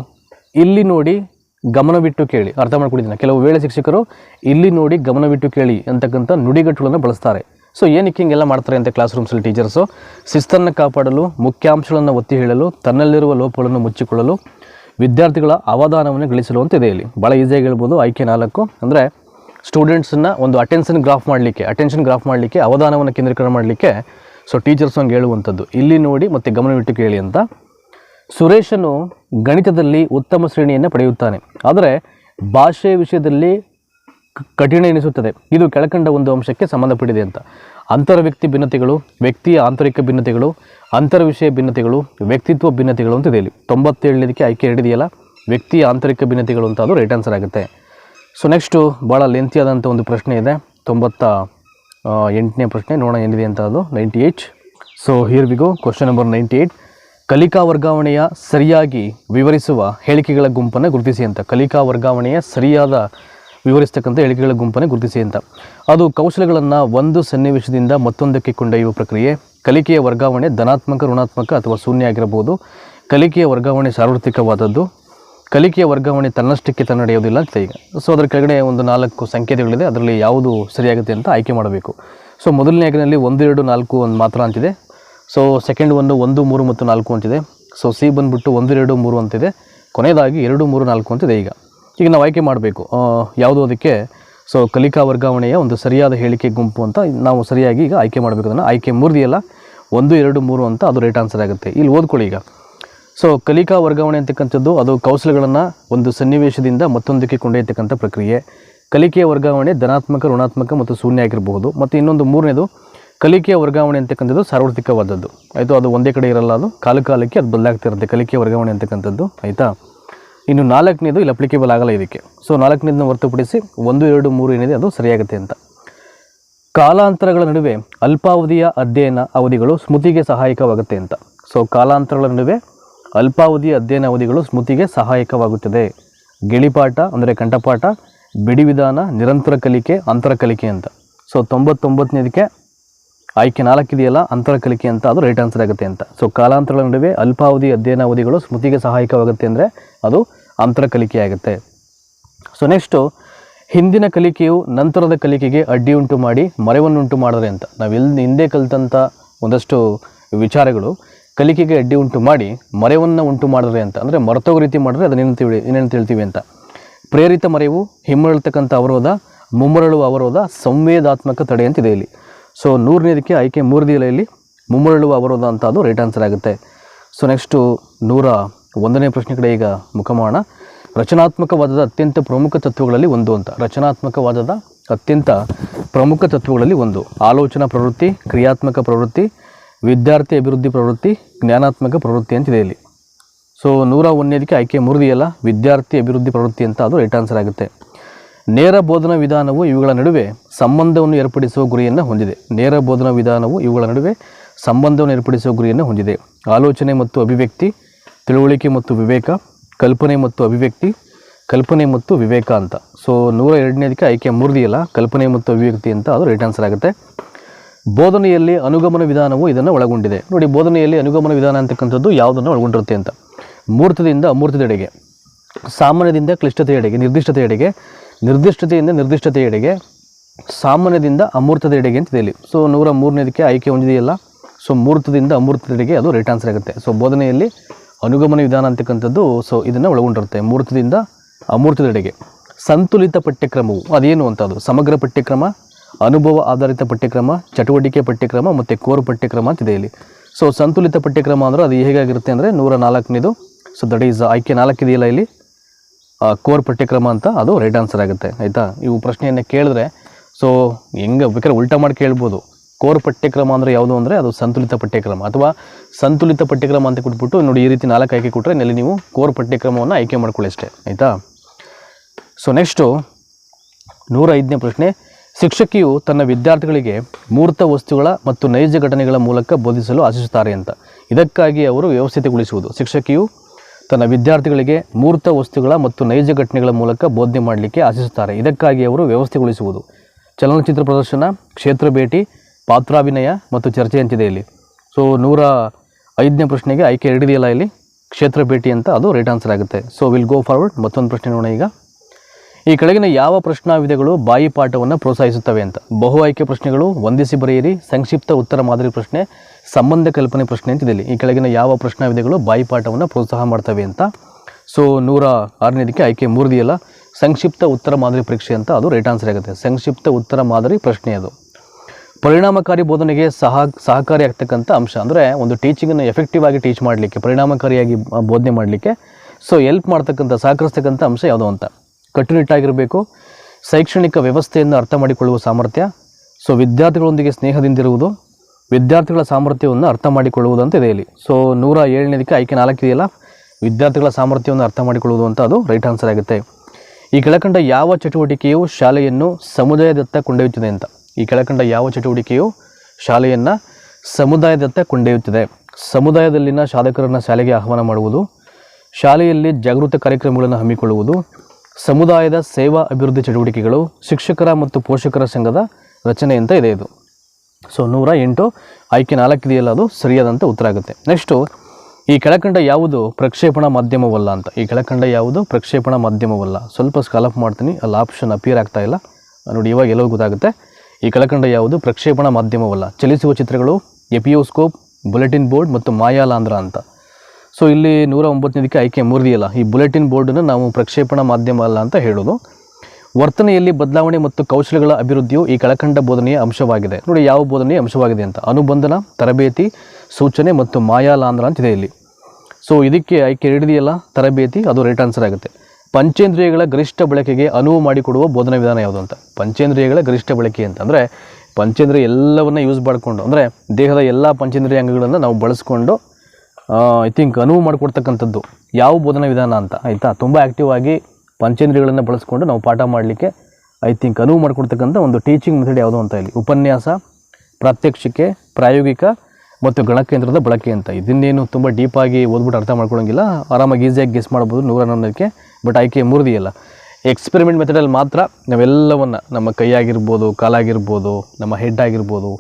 ಇಲ್ಲಿ ನೋಡಿ ಗಮನವಿಟ್ಟು ಕೇಳಿ. ಅರ್ಥ ಮಾಡ್ಕೊಂಡಿದ್ದೀನಿ ಕೆಲವು ವೇಳೆ ಶಿಕ್ಷಕರು ಇಲ್ಲಿ ನೋಡಿ ಗಮನವಿಟ್ಟು ಕೇಳಿ ಅಂತಕ್ಕಂಥ ನುಡಿಗಟ್ಟುಗಳನ್ನು ಬಳಸ್ತಾರೆ. ಸೊ ಏನಕ್ಕೆ ಹಿಂಗೆಲ್ಲ ಮಾಡ್ತಾರೆ ಅಂತ ಕ್ಲಾಸ್ ರೂಮ್ಸಲ್ಲಿ ಟೀಚರ್ಸು ಶಿಸ್ತನ್ನು ಕಾಪಾಡಲು, ಮುಖ್ಯಾಂಶಗಳನ್ನು ಒತ್ತಿ ಹೇಳಲು, ತನ್ನಲ್ಲಿರುವ ಲೋಪಗಳನ್ನು ಮುಚ್ಚಿಕೊಳ್ಳಲು, ವಿದ್ಯಾರ್ಥಿಗಳ ಅವಧಾನವನ್ನು ಗಳಿಸಲು ಅಂತ ಇದೆ ಇಲ್ಲಿ. ಭಾಳ ಈಸಿಯಾಗಿ ಹೇಳ್ಬೋದು. ಆಯ್ಕೆ ನಾಲ್ಕು ಅಂದರೆ ಸ್ಟೂಡೆಂಟ್ಸನ್ನ ಒಂದು ಅಟೆನ್ಷನ್ ಗ್ರಾಫ್ ಮಾಡಲಿಕ್ಕೆ ಅಟೆನ್ಷನ್ ಗ್ರಾಫ್ ಮಾಡಲಿಕ್ಕೆ, ಅವಧಾನವನ್ನು ಕೇಂದ್ರೀಕರಣ ಮಾಡಲಿಕ್ಕೆ ಸೊ ಟೀಚರ್ಸ್ ಹಂಗೆ ಹೇಳುವಂಥದ್ದು. ಇಲ್ಲಿ ನೋಡಿ ಮತ್ತು ಗಮನವಿಟ್ಟು ಕೇಳಿ ಅಂತ. ಸುರೇಶನು ಗಣಿತದಲ್ಲಿ ಉತ್ತಮ ಶ್ರೇಣಿಯನ್ನು ಪಡೆಯುತ್ತಾನೆ. ಆದರೆ ಭಾಷೆ ವಿಷಯದಲ್ಲಿ ಕಠಿಣ ಎನಿಸುತ್ತದೆ. ಇದು ಕೆಳಕಂಡ ಒಂದು ಅಂಶಕ್ಕೆ ಸಂಬಂಧಪಟ್ಟಿದೆ ಅಂತ. ಅಂತರ ವ್ಯಕ್ತಿ ಭಿನ್ನತೆಗಳು, ವ್ಯಕ್ತಿಯ ಆಂತರಿಕ ಭಿನ್ನತೆಗಳು, ಅಂತರ ವಿಷಯ ಭಿನ್ನತೆಗಳು, ವ್ಯಕ್ತಿತ್ವ ಭಿನ್ನತೆಗಳು ಅಂತ ಇದೆ ಇಲ್ಲಿ. ತೊಂಬತ್ತೇಳನೇದಕ್ಕೆ ಆಯ್ಕೆ ಹಿಡಿದೆಯಲ್ಲ ವ್ಯಕ್ತಿಯ ಆಂತರಿಕ ಭಿನ್ನತೆಗಳು ಅಂತ ಅದು ರೈಟ್ ಆನ್ಸರ್ ಆಗುತ್ತೆ. ಸೊ ನೆಕ್ಸ್ಟು ಭಾಳ ಲೆಂತಿಯಾದಂಥ ಒಂದು ಪ್ರಶ್ನೆ ಇದೆ. ತೊಂಬತ್ತ ಎಂಟನೇ ಪ್ರಶ್ನೆ, ನೋಡೋಣ ಏನಿದೆ ಅಂತ ಅದು. Ninety eight so here we go question number ninety eight ಕಲಿಕಾ ವರ್ಗಾವಣೆಯ ಸರಿಯಾಗಿ ವಿವರಿಸುವ ಹೇಳಿಕೆಗಳ ಗುಂಪನ್ನು ಗುರುತಿಸಿ ಅಂತ. ಕಲಿಕಾ ವರ್ಗಾವಣೆಯ ಸರಿಯಾದ ವಿವರಿಸ್ತಕ್ಕಂಥ ಹೇಳಿಕೆಗಳ ಗುಂಪನ್ನು ಗುರುತಿಸಿ ಅಂತ. ಅದು ಕೌಶಲಗಳನ್ನು ಒಂದು ಸನ್ನಿವೇಶದಿಂದ ಮತ್ತೊಂದಕ್ಕೆ ಕೊಂಡೊಯ್ಯುವ ಪ್ರಕ್ರಿಯೆ. ಕಲಿಕೆಯ ವರ್ಗಾವಣೆ ಧನಾತ್ಮಕ, ಋಣಾತ್ಮಕ ಅಥವಾ ಶೂನ್ಯ ಆಗಿರಬಹುದು. ಕಲಿಕೆಯ ವರ್ಗಾವಣೆ ಸಾರ್ವತ್ರಿಕವಾದದ್ದು ಕಲಿಕೆಯ ವರ್ಗಾವಣೆ ತನ್ನಷ್ಟಕ್ಕೆ ತನ್ನ ನಡೆಯೋದಿಲ್ಲ ಅಂತ ಈಗ. ಸೊ ಅದರ ಕೆಳಗಡೆ ಒಂದು ನಾಲ್ಕು ಸಂಕೇತಗಳಿದೆ. ಅದರಲ್ಲಿ ಯಾವುದು ಸರಿಯಾಗುತ್ತೆ ಅಂತ ಆಯ್ಕೆ ಮಾಡಬೇಕು. ಸೊ ಮೊದಲನೇ ಆಯ್ಕೆನಲ್ಲಿ ಒಂದು, ಎರಡು, ನಾಲ್ಕು ಒಂದು ಮಾತ್ರ ಅಂತಿದೆ. ಸೊ ಸೆಕೆಂಡ್ ಒಂದು ಒಂದು, ಮೂರು ಮತ್ತು ನಾಲ್ಕು ಅಂತಿದೆ. ಸೊ ಸಿ ಬಂದುಬಿಟ್ಟು ಒಂದು, ಎರಡು, ಮೂರು ಅಂತಿದೆ. ಕೊನೆಯದಾಗಿ ಎರಡು, ಮೂರು, ನಾಲ್ಕು ಅಂತಿದೆ ಈಗ. ಈಗ ನಾವು ಆಯ್ಕೆ ಮಾಡಬೇಕು. ಯಾವುದು ಅದಕ್ಕೆ? ಸೊ ಕಲಿಕಾ ವರ್ಗಾವಣೆಯ ಒಂದು ಸರಿಯಾದ ಹೇಳಿಕೆ ಗುಂಪು ಅಂತ ನಾವು ಸರಿಯಾಗಿ ಈಗ ಆಯ್ಕೆ ಮಾಡಬೇಕು. ಅದನ್ನು ಆಯ್ಕೆ ಮೂರ್ದಿಯಲ್ಲ, ಒಂದು, ಎರಡು, ಮೂರು ಅಂತ ಅದು ರೈಟ್ ಆನ್ಸರ್ ಆಗುತ್ತೆ. ಇಲ್ಲಿ ಓದ್ಕೊಳ್ಳಿ ಈಗ. ಸೊ ಕಲಿಕಾ ವರ್ಗಾವಣೆ ಅಂತಕ್ಕಂಥದ್ದು ಅದು ಕೌಶಲಗಳನ್ನು ಒಂದು ಸನ್ನಿವೇಶದಿಂದ ಮತ್ತೊಂದಕ್ಕೆ ಕೊಂಡೊಯ್ಯತಕ್ಕಂಥ ಪ್ರಕ್ರಿಯೆ. ಕಲಿಕೆಯ ವರ್ಗಾವಣೆ ಧನಾತ್ಮಕ, ಋಣಾತ್ಮಕ ಮತ್ತು ಶೂನ್ಯ ಆಗಿರಬಹುದು. ಮತ್ತು ಇನ್ನೊಂದು ಮೂರನೇದು, ಕಲಿಕೆಯ ವರ್ಗಾವಣೆ ಅಂತಕ್ಕಂಥದ್ದು ಸಾರ್ವತ್ರಿಕವಾದದ್ದು ಆಯಿತು, ಅದು ಒಂದೇ ಕಡೆ ಇರಲ್ಲ ಅದು. ಕಾಲ ಕಾಲಕ್ಕೆ ಅದು ಬದಲಾಗ್ತಿರುತ್ತೆ ಕಲಿಕೆಯ ವರ್ಗಾವಣೆ ಅಂತಕ್ಕಂಥದ್ದು. ಆಯಿತಾ? ಇನ್ನು ನಾಲ್ಕನೇದು, ಇಲ್ಲಿ ಅಪ್ಲಿಕೇಬಲ್ ಆಗಲ್ಲ ಇದಕ್ಕೆ. ಸೊ ನಾಲ್ಕನೇದನ್ನು ಹೊರತುಪಡಿಸಿ ಒಂದು, ಎರಡು, ಮೂರು ಏನಿದೆ ಅದು ಸರಿಯಾಗುತ್ತೆ ಅಂತ. ಕಾಲಾಂತರಗಳ ನಡುವೆ ಅಲ್ಪಾವಧಿಯ ಅಧ್ಯಯನ ಅವಧಿಗಳು ಸ್ಮೃತಿಗೆ ಸಹಾಯಕವಾಗುತ್ತೆ ಅಂತ. ಸೊ ಕಾಲಾಂತರಗಳ ನಡುವೆ ಅಲ್ಪಾವಧಿಯ ಅಧ್ಯಯನ ಅವಧಿಗಳು ಸ್ಮೃತಿಗೆ ಸಹಾಯಕವಾಗುತ್ತದೆ. ಗೆಳಿಪಾಠ ಅಂದರೆ ಕಂಠಪಾಠ ಬಿಡಿ ವಿಧಾನ ನಿರಂತರ ಕಲಿಕೆ, ಅಂತರ ಕಲಿಕೆ ಅಂತ. ಸೊ ತೊಂಬತ್ತೊಂಬತ್ತನೇದಕ್ಕೆ ಆಯ್ಕೆ ನಾಲ್ಕಿದೆಯಲ್ಲ, ಅಂತರ ಕಲಿಕೆ ಅಂತ ಅದು ರೈಟ್ ಆನ್ಸರ್ ಆಗುತ್ತೆ ಅಂತ. ಸೊ ಕಾಲಾಂತರಗಳ ನಡುವೆ ಅಲ್ಪಾವಧಿ ಅಧ್ಯಯನ ಅವಧಿಗಳು ಸ್ಮೃತಿಗೆ ಸಹಾಯಕವಾಗುತ್ತೆ ಅಂದರೆ ಅದು ಅಂತರ ಕಲಿಕೆ ಆಗುತ್ತೆ. ಸೊ ನೆಕ್ಸ್ಟು ಹಿಂದಿನ ಕಲಿಕೆಯು ನಂತರದ ಕಲಿಕೆಗೆ ಅಡ್ಡಿಯುಂಟು ಮಾಡಿ ಮರೆವನ್ನುಂಟು ಮಾಡಿದ್ರೆ ಅಂತ. ನಾವು ಎಲ್ಲಿ ಹಿಂದೆ ಕಲಿತಂಥ ಒಂದಷ್ಟು ವಿಚಾರಗಳು. ಕಲಿಕೆಗೆ ಅಡ್ಡಿ ಉಂಟು ಮಾಡಿ ಮರೆವನ್ನು ಉಂಟು ಮಾಡಿದ್ರೆ ಅಂತ, ಅಂದರೆ ಮರೆತೋಗೋ ರೀತಿ ಮಾಡಿದ್ರೆ ಅದನ್ನೇನು ತಿಳಿ ಏನೇನು ತಿಳ್ತೀವಿ ಅಂತ. ಪ್ರೇರಿತ ಮರೆವು, ಹಿಮ್ಮರಳ್ತಕ್ಕಂಥ ಅವರೋಧ, ಮುಮ್ಮರಳುವ ಅವರೋಧ, ಸಂವೇದಾತ್ಮಕ ತಡೆ ಅಂತಿದೆ ಇಲ್ಲಿ. ಸೊ ನೂರನೇದಕ್ಕೆ ಆಯ್ಕೆ ಮೂರದಿಯಲ್ಲಿ ಮುಮ್ಮರಳುವ ಅವರೋಧ ಅಂತ ಅದು ರೈಟ್ ಆನ್ಸರ್ ಆಗುತ್ತೆ. ಸೊ ನೆಕ್ಸ್ಟು ನೂರ ಒಂದನೇ ಪ್ರಶ್ನೆ ಕಡೆ ಈಗ ಮುಖ ರಚನಾತ್ಮಕವಾದದ ಅತ್ಯಂತ ಪ್ರಮುಖ ತತ್ವಗಳಲ್ಲಿ ಒಂದು ಅಂತ. ರಚನಾತ್ಮಕವಾದದ ಅತ್ಯಂತ ಪ್ರಮುಖ ತತ್ವಗಳಲ್ಲಿ ಒಂದು. ಆಲೋಚನಾ ಪ್ರವೃತ್ತಿ, ಕ್ರಿಯಾತ್ಮಕ ಪ್ರವೃತ್ತಿ ವಿದ್ಯಾರ್ಥಿ ಅಭಿವೃದ್ಧಿ ಪ್ರವೃತ್ತಿ, ಜ್ಞಾನಾತ್ಮಕ ಪ್ರವೃತ್ತಿ ಅಂತಿದೆ ಇಲ್ಲಿ. ಸೊ ನೂರ ಒಂದನೇದಕ್ಕೆ ಆಯ್ಕೆ ಮುರಿದಿಯಲ್ಲ ವಿದ್ಯಾರ್ಥಿ ಅಭಿವೃದ್ಧಿ ಪ್ರವೃತ್ತಿ ಅಂತ ಅದು ರೈಟ್ ಆನ್ಸರ್ ಆಗುತ್ತೆ. ನೇರ ಬೋಧನಾ ವಿಧಾನವು ಇವುಗಳ ನಡುವೆ ಸಂಬಂಧವನ್ನು ಏರ್ಪಡಿಸುವ ಗುರಿಯನ್ನು ಹೊಂದಿದೆ. ನೇರ ಬೋಧನಾ ವಿಧಾನವು ಇವುಗಳ ನಡುವೆ ಸಂಬಂಧವನ್ನು ಏರ್ಪಡಿಸುವ ಗುರಿಯನ್ನು ಹೊಂದಿದೆ. ಆಲೋಚನೆ ಮತ್ತು ಅಭಿವ್ಯಕ್ತಿ, ತಿಳುವಳಿಕೆ ಮತ್ತು ವಿವೇಕ, ಕಲ್ಪನೆ ಮತ್ತು ಅಭಿವ್ಯಕ್ತಿ, ಕಲ್ಪನೆ ಮತ್ತು ವಿವೇಕ ಅಂತ. ಸೊ ನೂರ ಎರಡನೇದಕ್ಕೆ ಆಯ್ಕೆ ಮುರಿದಿಯಲ್ಲ ಕಲ್ಪನೆ ಮತ್ತು ಅಭಿವ್ಯಕ್ತಿ ಅಂತ ಅದು ರೈಟ್ ಆನ್ಸರ್ ಆಗುತ್ತೆ. ಬೋಧನೆಯಲ್ಲಿ ಅನುಗಮನ ವಿಧಾನವು ಇದನ್ನು ಒಳಗೊಂಡಿದೆ. ನೋಡಿ, ಬೋಧನೆಯಲ್ಲಿ ಅನುಗಮನ ವಿಧಾನ ಅಂತಕ್ಕಂಥದ್ದು ಯಾವುದನ್ನು ಒಳಗೊಂಡಿರುತ್ತೆ ಅಂತ. ಮೂರ್ತದಿಂದ ಅಮೂರ್ತದೆಡೆಗೆ ಸಾಮಾನ್ಯದಿಂದ ಕ್ಲಿಷ್ಟತೆಯೆಡೆಗೆ, ನಿರ್ದಿಷ್ಟತೆಯೆಡೆಗೆ, ನಿರ್ದಿಷ್ಟತೆಯಿಂದ ನಿರ್ದಿಷ್ಟತೆಯೆಡೆಗೆ, ಸಾಮಾನ್ಯದಿಂದ ಅಮೂರ್ತದೆಡೆಗೆ ಅಂತಿದೆ ಇಲ್ಲಿ. ಸೊ ನೂರ ಮೂರನೇದಕ್ಕೆ ಆಯ್ಕೆ ಹೊಂದಿದೆಯಲ್ಲ? ಸೊ ಮೂರ್ತದಿಂದ ಅಮೂರ್ತದೆಡೆಗೆ ಅದು ರೈಟ್ ಆನ್ಸರ್ ಆಗುತ್ತೆ. ಸೊ ಬೋಧನೆಯಲ್ಲಿ ಅನುಗಮನ ವಿಧಾನ ಅಂತಕ್ಕಂಥದ್ದು ಸೊ ಇದನ್ನು ಒಳಗೊಂಡಿರುತ್ತೆ. ಮೂರ್ತದಿಂದ ಅಮೂರ್ತದೆಡೆಗೆ ಸಂತುಲಿತ ಪಠ್ಯಕ್ರಮವು, ಅದೇನು ಅಂತ ಅದು? ಸಮಗ್ರ ಪಠ್ಯಕ್ರಮ ಅನುಭವ ಆಧಾರಿತ ಪಠ್ಯಕ್ರಮ, ಚಟುವಟಿಕೆ ಪಠ್ಯಕ್ರಮ ಮತ್ತು ಕೋರ್ ಪಠ್ಯಕ್ರಮ ಅಂತಿದೆ ಇಲ್ಲಿ. ಸೊ ಸಂತುಲಿತ ಪಠ್ಯಕ್ರಮ ಅಂದರೆ ಅದು ಹೇಗಾಗಿರುತ್ತೆ ಅಂದರೆ ನೂರ ನಾಲ್ಕನೇದು ಸೊ ದಟ್ ಈಸ್ ಆಯ್ಕೆ ನಾಲ್ಕಿದೆಯಲ್ಲ ಇಲ್ಲಿ. ಕೋರ್ ಪಠ್ಯಕ್ರಮ ಅಂತ ಅದು ರೈಟ್ ಆನ್ಸರ್ ಆಗುತ್ತೆ, ಆಯಿತಾ? ಇವು ಪ್ರಶ್ನೆಯನ್ನು ಕೇಳಿದ್ರೆ ಸೊ ಹೆಂಗೆ ಬೇಕಾದ್ರೆ ಉಲ್ಟಾ ಮಾಡಿ ಕೇಳ್ಬೋದು. ಕೋರ್ ಪಠ್ಯಕ್ರಮ ಅಂದರೆ ಯಾವುದು ಅಂದರೆ ಅದು ಸಂತುಲಿತ ಪಠ್ಯಕ್ರಮ ಅಥವಾ ಸಂತುಲಿತ ಪಠ್ಯಕ್ರಮ ಅಂತ ಕೊಟ್ಬಿಟ್ಟು ನೋಡಿ ಈ ರೀತಿ ನಾಲ್ಕು ಆಯ್ಕೆ ಕೊಟ್ಟರೆ ನೆಲೆ ನೀವು ಕೋರ್ ಪಠ್ಯಕ್ರಮವನ್ನು ಆಯ್ಕೆ ಮಾಡ್ಕೊಳ್ಳಿ ಅಷ್ಟೇ, ಆಯಿತಾ? ಸೊ ನೆಕ್ಸ್ಟು ನೂರ ಐದನೇ ಪ್ರಶ್ನೆ. ಶಿಕ್ಷಕಿಯು ತನ್ನ ವಿದ್ಯಾರ್ಥಿಗಳಿಗೆ ಮೂರ್ತ ವಸ್ತುಗಳ ಮತ್ತು ನೈಜ ಘಟನೆಗಳ ಮೂಲಕ ಬೋಧಿಸಲು ಆಶಿಸುತ್ತಾರೆ ಅಂತ. ಇದಕ್ಕಾಗಿ ಅವರು ವ್ಯವಸ್ಥಿತಗೊಳಿಸುವುದು. ಶಿಕ್ಷಕಿಯು ತನ್ನ ವಿದ್ಯಾರ್ಥಿಗಳಿಗೆ ಮೂರ್ತ ವಸ್ತುಗಳ ಮತ್ತು ನೈಜ ಘಟನೆಗಳ ಮೂಲಕ ಬೋಧನೆ ಮಾಡಲಿಕ್ಕೆ ಆಶಿಸುತ್ತಾರೆ. ಇದಕ್ಕಾಗಿ ಅವರು ವ್ಯವಸ್ಥೆಗೊಳಿಸುವುದು ಚಲನಚಿತ್ರ ಪ್ರದರ್ಶನ, ಕ್ಷೇತ್ರ ಭೇಟಿ, ಪಾತ್ರಾಭಿನಯ ಮತ್ತು ಚರ್ಚೆ ಅಂತಿದೆ ಇಲ್ಲಿ ಸೊ, ನೂರ ಐದನೇ ಪ್ರಶ್ನೆಗೆ ಆಯ್ಕೆ ಎರಡಿದೆಯಲ್ಲ ಇಲ್ಲಿ? ಕ್ಷೇತ್ರ ಭೇಟಿ ಅಂತ ಅದು ರೈಟ್ ಆನ್ಸರ್ ಆಗುತ್ತೆ. ಸೊ ವಿಲ್ ಗೋ ಫಾರ್ವರ್ಡ್ ಮತ್ತೊಂದು ಪ್ರಶ್ನೆ ನೋಡೋಣ ಈಗ. ಈ ಕೆಳಗಿನ ಯಾವ ಪ್ರಶ್ನಾವಿಧಗಳು ಬಾಯಿ ಪಾಠವನ್ನು ಪ್ರೋತ್ಸಾಹಿಸುತ್ತವೆ ಅಂತ? ಬಹು ಆಯ್ಕೆ ಪ್ರಶ್ನೆಗಳು, ವಂದಿಸಿ ಬರೆಯಿರಿ, ಸಂಕ್ಷಿಪ್ತ ಉತ್ತರ ಮಾದರಿ ಪ್ರಶ್ನೆ, ಸಂಬಂಧ ಕಲ್ಪನೆ ಪ್ರಶ್ನೆ ಅಂತಿದೆ ಈ ಕೆಳಗಿನ ಯಾವ ಪ್ರಶ್ನಾವಿಧಗಳು ಬಾಯಿ ಪಾಠವನ್ನು ಪ್ರೋತ್ಸಾಹ ಮಾಡ್ತವೆ ಅಂತ? ಸೊ, ನೂರ ಆರನೇದಕ್ಕೆ ಆಯ್ಕೆ ಮೂರದಿಯಲ್ಲ, ಸಂಕ್ಷಿಪ್ತ ಉತ್ತರ ಮಾದರಿ ಪರೀಕ್ಷೆ ಅಂತ ಅದು ರೈಟ್ ಆನ್ಸರ್ ಆಗುತ್ತೆ. ಸಂಕ್ಷಿಪ್ತ ಉತ್ತರ ಮಾದರಿ ಪ್ರಶ್ನೆ ಅದು. ಪರಿಣಾಮಕಾರಿ ಬೋಧನೆಗೆ ಸಹ, ಸಹಕಾರಿ ಆಗ್ತಕ್ಕಂಥ ಅಂಶ, ಅಂದರೆ ಒಂದು ಟೀಚಿಂಗನ್ನು ಎಫೆಕ್ಟಿವ್ ಆಗಿ ಟೀಚ್ ಮಾಡಲಿಕ್ಕೆ, ಪರಿಣಾಮಕಾರಿಯಾಗಿ ಬೋಧನೆ ಮಾಡಲಿಕ್ಕೆ, ಸೊ ಎಲ್ಪ್ ಮಾಡ್ತಕ್ಕಂಥ, ಸಹಕರಿಸ್ತಕ್ಕಂಥ ಅಂಶ ಯಾವುದು ಅಂತ? ಕಟ್ಟುನಿಟ್ಟಾಗಿರಬೇಕು ಶೈಕ್ಷಣಿಕ ವ್ಯವಸ್ಥೆಯನ್ನು ಅರ್ಥ ಮಾಡಿಕೊಳ್ಳುವ ಸಾಮರ್ಥ್ಯ. ಸೊ ವಿದ್ಯಾರ್ಥಿಗಳೊಂದಿಗೆ ಸ್ನೇಹದಿಂದಿರುವುದು, ವಿದ್ಯಾರ್ಥಿಗಳ ಸಾಮರ್ಥ್ಯವನ್ನು ಅರ್ಥ ಮಾಡಿಕೊಳ್ಳುವುದು ಅಂತ ಇದೆ ಇಲ್ಲಿ. ಸೊ ನೂರ ಏಳನೇದಕ್ಕೆ ಆಯ್ಕೆ ನಾಲ್ಕು ಇದೆಯಲ್ಲ? ವಿದ್ಯಾರ್ಥಿಗಳ ಸಾಮರ್ಥ್ಯವನ್ನು ಅರ್ಥ ಮಾಡಿಕೊಳ್ಳುವುದು ಅಂತ ಅದು ರೈಟ್ ಆನ್ಸರ್ ಆಗುತ್ತೆ. ಈ ಕೆಳಕಂಡ ಯಾವ ಚಟುವಟಿಕೆಯು ಶಾಲೆಯನ್ನು ಸಮುದಾಯದತ್ತ ಕೊಂಡೊಯ್ಯುತ್ತದೆ ಅಂತ? ಈ ಕೆಳಕಂಡ ಯಾವ ಚಟುವಟಿಕೆಯು ಶಾಲೆಯನ್ನು ಸಮುದಾಯದತ್ತ ಕೊಂಡೊಯ್ಯುತ್ತದೆ? ಸಮುದಾಯದಲ್ಲಿನ ಸಾಧಕರನ್ನು ಶಾಲೆಗೆ ಆಹ್ವಾನ ಮಾಡುವುದು, ಶಾಲೆಯಲ್ಲಿ ಜಾಗೃತ ಕಾರ್ಯಕ್ರಮಗಳನ್ನು ಹಮ್ಮಿಕೊಳ್ಳುವುದು ಸಮುದಾಯದ ಸೇವಾ ಅಭಿವೃದ್ಧಿ ಚಟುವಟಿಕೆಗಳು, ಶಿಕ್ಷಕರ ಮತ್ತು ಪೋಷಕರ ಸಂಘದ ರಚನೆ ಅಂತ ಇದೆ ಇದು. ಸೊ, ನೂರ ಎಂಟು ಆಯ್ಕೆ ನಾಲ್ಕಿದೆಯಲ್ಲ ಅದು? ಸರಿಯಾದಂಥ ಉತ್ತರ ಆಗುತ್ತೆ. ನೆಕ್ಸ್ಟು, ಈ ಕೆಳಕಂಡ ಯಾವುದು ಪ್ರಕ್ಷೇಪಣಾ ಮಾಧ್ಯಮವಲ್ಲ ಅಂತ? ಈ ಕೆಳಕಂಡ ಯಾವುದು ಪ್ರಕ್ಷೇಪಣಾ ಮಾಧ್ಯಮವಲ್ಲ? ಸ್ವಲ್ಪ ಸ್ಕಾಲಪ್ ಮಾಡ್ತೀನಿ, ಅಲ್ಲಿ ಆಪ್ಷನ್ ಅಪಿಯರ್ ಆಗ್ತಾ ಇಲ್ಲ. ನೋಡಿ, ಇವಾಗ ಎಲ್ಲವೂ ಗೊತ್ತಾಗುತ್ತೆ. ಈ ಕೆಳಕಂಡ ಯಾವುದು ಪ್ರಕ್ಷೇಪಣಾ ಮಾಧ್ಯಮವಲ್ಲ? ಚಲಿಸುವ ಚಿತ್ರಗಳು, ಎಪಿಯೋಸ್ಕೋಪ್ ಬುಲೆಟಿನ್ ಬೋರ್ಡ್ ಮತ್ತು ಮಾಯಾಲಾಂಧ್ರ ಅಂತ. ಸೊ ಇಲ್ಲಿ ನೂರ ಒಂಬತ್ತನೇದಕ್ಕೆ ಆಯ್ಕೆ ಮುರಿದಿಯಲ್ಲ. ಈ ಬುಲೆಟಿನ್ ಬೋರ್ಡನ್ನು ನಾವು ಪ್ರಕ್ಷೇಪಣ ಮಾಧ್ಯಮ ಅಲ್ಲ ಅಂತ ಹೇಳೋದು. ವರ್ತನೆಯಲ್ಲಿ ಬದಲಾವಣೆ ಮತ್ತು ಕೌಶಲ್ಯಗಳ ಅಭಿವೃದ್ಧಿಯು ಈ ಕೆಳಕಂಡ ಬೋಧನೆಯ ಅಂಶವಾಗಿದೆ. ನೋಡಿ, ಯಾವ ಬೋಧನೆಯ ಅಂಶವಾಗಿದೆ ಅಂತ. ಅನುಬಂಧನ, ತರಬೇತಿ, ಸೂಚನೆ ಮತ್ತು ಮಾಯಾಲಾಂಧ್ರ ಅಂತಿದೆ ಇಲ್ಲಿ. ಸೊ ಇದಕ್ಕೆ ಆಯ್ಕೆ ಹಿಡಿದೆಯಲ್ಲ, ತರಬೇತಿ, ಅದು ರೈಟ್ ಆನ್ಸರ್ ಆಗುತ್ತೆ. ಪಂಚೇಂದ್ರಿಯಗಳ ಗರಿಷ್ಠ ಬಳಕೆಗೆ ಅನುವು ಮಾಡಿಕೊಡುವ ಬೋಧನಾ ವಿಧಾನ ಯಾವುದು ಅಂತ. ಪಂಚೇಂದ್ರಿಯಗಳ ಗರಿಷ್ಠ ಬಳಕೆ ಅಂತ ಅಂದರೆ ಪಂಚೇಂದ್ರಿಯ ಎಲ್ಲವನ್ನ ಯೂಸ್ ಮಾಡಿಕೊಂಡು, ಅಂದರೆ ದೇಹದ ಎಲ್ಲ ಪಂಚೇಂದ್ರಿಯ ಅಂಗಗಳನ್ನು ನಾವು ಬಳಸ್ಕೊಂಡು ಐ ಥಿಂಕ್ ಅನುವು ಮಾಡಿಕೊಡ್ತಕ್ಕಂಥದ್ದು ಯಾವ ಬೋಧನಾ ವಿಧಾನ ಅಂತ, ಆಯಿತಾ? ತುಂಬ ಆ್ಯಕ್ಟಿವ್ ಆಗಿ ಪಂಚೇಂದ್ರಿಯಗಳನ್ನು ಬಳಸ್ಕೊಂಡು ನಾವು ಪಾಠ ಮಾಡಲಿಕ್ಕೆ ಐ ಥಿಂಕ್ ಅನುವು ಮಾಡಿಕೊಡ್ತಕ್ಕಂಥ ಒಂದು ಟೀಚಿಂಗ್ ಮೆಥಡ್ ಯಾವುದು ಅಂತ ಇಲ್ಲಿ ಉಪನ್ಯಾಸ, ಪ್ರಾತ್ಯಕ್ಷಿಕೆ, ಪ್ರಾಯೋಗಿಕ ಮತ್ತು ಗಣಕೇಂದ್ರದ ಬಳಕೆ ಅಂತ. ಇದನ್ನೇನು ತುಂಬ ಡೀಪಾಗಿ ಓದ್ಬಿಟ್ಟು ಅರ್ಥ ಮಾಡ್ಕೊಳ್ಳೋಂಗಿಲ್ಲ ಆರಾಮಾಗಿ ಈಸಿಯಾಗಿ ಗೆಸ್ ಮಾಡ್ಬೋದು ನೂರ ಹನ್ನೊಂದಕ್ಕೆ ಬಟ್ ಆಯ್ಕೆ ಮೂರದಿಯಲ್ಲ ಎಕ್ಸ್ಪೆರಿಮೆಂಟ್ ಮೆಥಡಲ್ಲಿ ಮಾತ್ರ ನಾವೆಲ್ಲವನ್ನು ನಮ್ಮ ಕೈಯಾಗಿರ್ಬೋದು, ಕಾಲಾಗಿರ್ಬೋದು, ನಮ್ಮ ಹೆಡ್ ಆಗಿರ್ಬೋದು,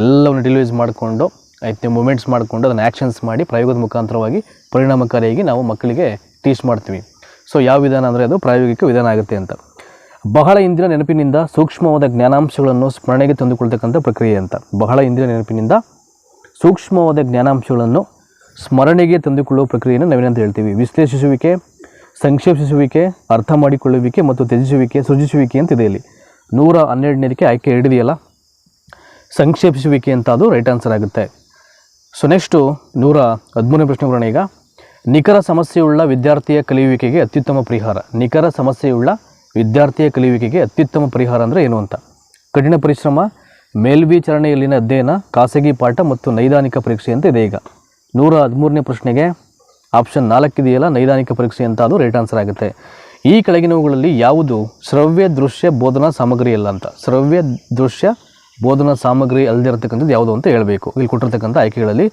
ಎಲ್ಲವನ್ನು ಡಿಲೈಸ್ ಮಾಡಿಕೊಂಡು ಆಯ್ತು ಮೂಮೆಂಟ್ಸ್ ಮಾಡಿಕೊಂಡು ಅದನ್ನು ಆ್ಯಕ್ಷನ್ಸ್ ಮಾಡಿ ಪ್ರಯೋಗದ ಮುಖಾಂತರವಾಗಿ ಪರಿಣಾಮಕಾರಿಯಾಗಿ ನಾವು ಮಕ್ಕಳಿಗೆ ಟೀಚ್ ಮಾಡ್ತೀವಿ. ಸೊ ಯಾವ ವಿಧಾನ ಅಂದರೆ ಅದು ಪ್ರಾಯೋಗಿಕ ವಿಧಾನ ಆಗುತ್ತೆ ಅಂತ. ಬಹಳ ಇಂದಿನ ನೆನಪಿನಿಂದ ಸೂಕ್ಷ್ಮವಾದ ಜ್ಞಾನಾಂಶಗಳನ್ನು ಸ್ಮರಣೆಗೆ ತಂದುಕೊಳ್ತಕ್ಕಂಥ ಪ್ರಕ್ರಿಯೆ ಅಂತ. ಬಹಳ ಇಂದಿನ ನೆನಪಿನಿಂದ ಸೂಕ್ಷ್ಮವಾದ ಜ್ಞಾನಾಂಶಗಳನ್ನು ಸ್ಮರಣೆಗೆ ತಂದುಕೊಳ್ಳುವ ಪ್ರಕ್ರಿಯೆಯನ್ನು ನಾವೇನಂತ ಹೇಳ್ತೀವಿ? ವಿಶ್ಲೇಷಿಸುವಿಕೆ, ಸಂಕ್ಷೇಪಿಸುವಿಕೆ, ಅರ್ಥ ಮಾಡಿಕೊಳ್ಳುವಿಕೆ ಮತ್ತು ತ್ಯಜಿಸುವಿಕೆ, ಸೃಜಿಸುವಿಕೆ ಅಂತ ಇದೆ ಇಲ್ಲಿ. ನೂರ ಹನ್ನೆರಡನೇದಕ್ಕೆ ಆಯ್ಕೆ ಹಿಡಿದೆಯಲ್ಲ ಸಂಕ್ಷೇಪಿಸುವಿಕೆ ಅಂತ ಅದು ರೈಟ್ ಆನ್ಸರ್ ಆಗುತ್ತೆ. ಸೊ ನೆಕ್ಸ್ಟು ನೂರ ಹದಿಮೂರನೇ ಪ್ರಶ್ನೆ ಬರೋಣ ಈಗ. ನಿಖರ ಸಮಸ್ಯೆಯುಳ್ಳ ವಿದ್ಯಾರ್ಥಿಯ ಕಲಿಯುವಿಕೆಗೆ ಅತ್ಯುತ್ತಮ ಪರಿಹಾರ. ನಿಖರ ಸಮಸ್ಯೆಯುಳ್ಳ ವಿದ್ಯಾರ್ಥಿಯ ಕಲಿಯುವಿಕೆಗೆ ಅತ್ಯುತ್ತಮ ಪರಿಹಾರ ಅಂದರೆ ಏನು ಅಂತ. ಕಠಿಣ ಪರಿಶ್ರಮ, ಮೇಲ್ವಿಚಾರಣೆಯಲ್ಲಿನ ಅಧ್ಯಯನ, ಖಾಸಗಿ ಪಾಠ ಮತ್ತು ನೈದಾನಿಕ ಪರೀಕ್ಷೆ ಅಂತ ಇದೆ ಈಗ. ನೂರ ಹದಿಮೂರನೇ ಪ್ರಶ್ನೆಗೆ ಆಪ್ಷನ್ ನಾಲ್ಕಿದೆಯಲ್ಲ, ನೈದಾನಿಕ ಪರೀಕ್ಷೆ ಅಂತ ಅದು ರೈಟ್ ಆನ್ಸರ್ ಆಗುತ್ತೆ. ಈ ಕೆಳಗಿನವುಗಳಲ್ಲಿ ಯಾವುದು ಶ್ರವ್ಯ ದೃಶ್ಯ ಬೋಧನಾ ಸಾಮಗ್ರಿ ಅಲ್ಲ ಅಂತ. ಶ್ರವ್ಯ ದೃಶ್ಯ ಬೋಧನಾ ಸಾಮಗ್ರಿ ಅಲ್ಲದಿರತಕ್ಕಂಥದ್ದು ಯಾವುದು ಅಂತ ಹೇಳಬೇಕು. ಇಲ್ಲಿ ಕೊಟ್ಟಿರ್ತಕ್ಕಂಥ ಆಯ್ಕೆಗಳಲ್ಲಿ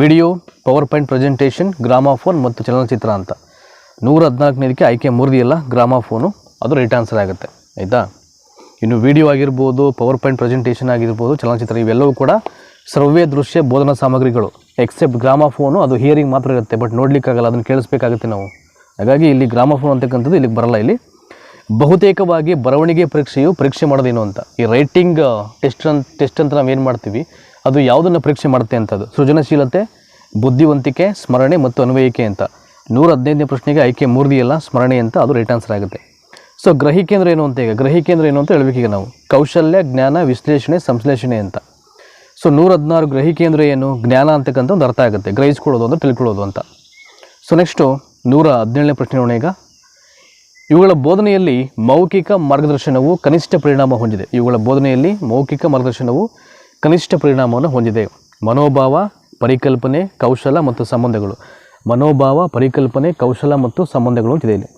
video PowerPoint presentation, gramophone ಮತ್ತು ಚಲನಚಿತ್ರ ಅಂತ. ನೂರ ಹದಿನಾಲ್ಕನೇದಕ್ಕೆ ಆಯ್ಕೆ ಮೂರದಿಯಲ್ಲ, ಗ್ರಾಮಾಫೋನು, ಅದು ರೈಟ್ ಆನ್ಸರ್ ಆಗುತ್ತೆ. ಆಯಿತಾ? ಇನ್ನು ವಿಡಿಯೋ ಆಗಿರ್ಬೋದು ಪವರ್ ಪಾಯಿಂಟ್ ಪ್ರೆಸೆಂಟೇಷನ್ ಆಗಿರ್ಬೋದು, ಚಲನಚಿತ್ರ ಇವೆಲ್ಲವೂ ಕೂಡ ಸರ್ವೇ ದೃಶ್ಯ ಬೋಧನಾ ಸಾಮಗ್ರಿಗಳು. ಎಕ್ಸೆಪ್ಟ್ ಗ್ರಾಮಾಫೋನು, ಅದು ಹಿಯರಿಂಗ್ ಮಾತ್ರ ಇರುತ್ತೆ, ಬಟ್ ನೋಡಲಿಕ್ಕಾಗಲ್ಲ, ಅದನ್ನು ಕೇಳಿಸ್ಬೇಕಾಗುತ್ತೆ ನಾವು. ಹಾಗಾಗಿ ಇಲ್ಲಿ ಗ್ರಾಮಾಫೋನ್ ಅಂತಕ್ಕಂಥದ್ದು ಇಲ್ಲಿಗೆ ಬರಲ್ಲ ಇಲ್ಲಿ. ಬಹುತೇಕವಾಗಿ ಬರವಣಿಗೆ ಪರೀಕ್ಷೆಯು ಪರೀಕ್ಷೆ ಮಾಡೋದೇನು ಅಂತ. ಈ ರೈಟಿಂಗ್ ಟೆಸ್ಟ್ ಅಂತ ಟೆಸ್ಟ್ ಅಂತ ನಾವು ಏನು ಮಾಡ್ತೀವಿ? ಅದು ಯಾವುದನ್ನು ಪರೀಕ್ಷೆ ಮಾಡುತ್ತೆ ಅಂತದ್ದು ಸೃಜನಶೀಲತೆ, ಬುದ್ಧಿವಂತಿಕೆ, ಸ್ಮರಣೆ ಮತ್ತು ಅನ್ವಯಿಕೆ ಅಂತ. ನೂರ ಹದಿನೈದನೇ ಪ್ರಶ್ನೆಗೆ ಆಯ್ಕೆ ಮೂರ್ದಿಯಲ್ಲ, ಸ್ಮರಣೆ ಅಂತ ಅದು ರೈಟ್ ಆನ್ಸರ್ ಆಗುತ್ತೆ. ಸೊ ಗ್ರಹಿಕೆ ಅಂದರೆ ಏನು ಅಂತ ಈಗ? ಗ್ರಹಿಕೆ ಅಂದರೆ ಏನು ಅಂತ ಹೇಳಬೇಕೀಗ ನಾವು. ಕೌಶಲ್ಯ, ಜ್ಞಾನ, ವಿಶ್ಲೇಷಣೆ, ಸಂಶ್ಲೇಷಣೆ ಅಂತ. ಸೊ ನೂರ ಹದಿನಾರು ಗ್ರಹಿಕೆ ಅಂದರೆ ಏನು? ಜ್ಞಾನ ಅಂತಕ್ಕಂಥ ಒಂದು ಅರ್ಥ ಆಗುತ್ತೆ. ಗ್ರಹಿಸ್ಕೊಳ್ಳೋದು ಅಂದರೆ ತಿಳ್ಕೊಳ್ಳೋದು ಅಂತ. ಸೊ ನೆಕ್ಸ್ಟು ನೂರ ಹದಿನೇಳನೇ ಪ್ರಶ್ನೆ ನೋಡೋಣ ಈಗ. ಇವುಗಳ ಬೋಧನೆಯಲ್ಲಿ ಮೌಖಿಕ ಮಾರ್ಗದರ್ಶನವು ಕನಿಷ್ಠ ಪರಿಣಾಮ ಹೊಂದಿದೆ. ಇವುಗಳ ಬೋಧನೆಯಲ್ಲಿ ಮೌಖಿಕ ಮಾರ್ಗದರ್ಶನವು ಕನಿಷ್ಠ ಪರಿಣಾಮವನ್ನು ಹೊಂದಿದೆ. ಮನೋಭಾವ, ಪರಿಕಲ್ಪನೆ, ಕೌಶಲ ಮತ್ತು ಸಂಬಂಧಗಳು. ಮನೋಭಾವ, ಪರಿಕಲ್ಪನೆ, ಕೌಶಲ ಮತ್ತು ಸಂಬಂಧಗಳು ಅಂತಿದೆ ಇಲ್ಲಿ.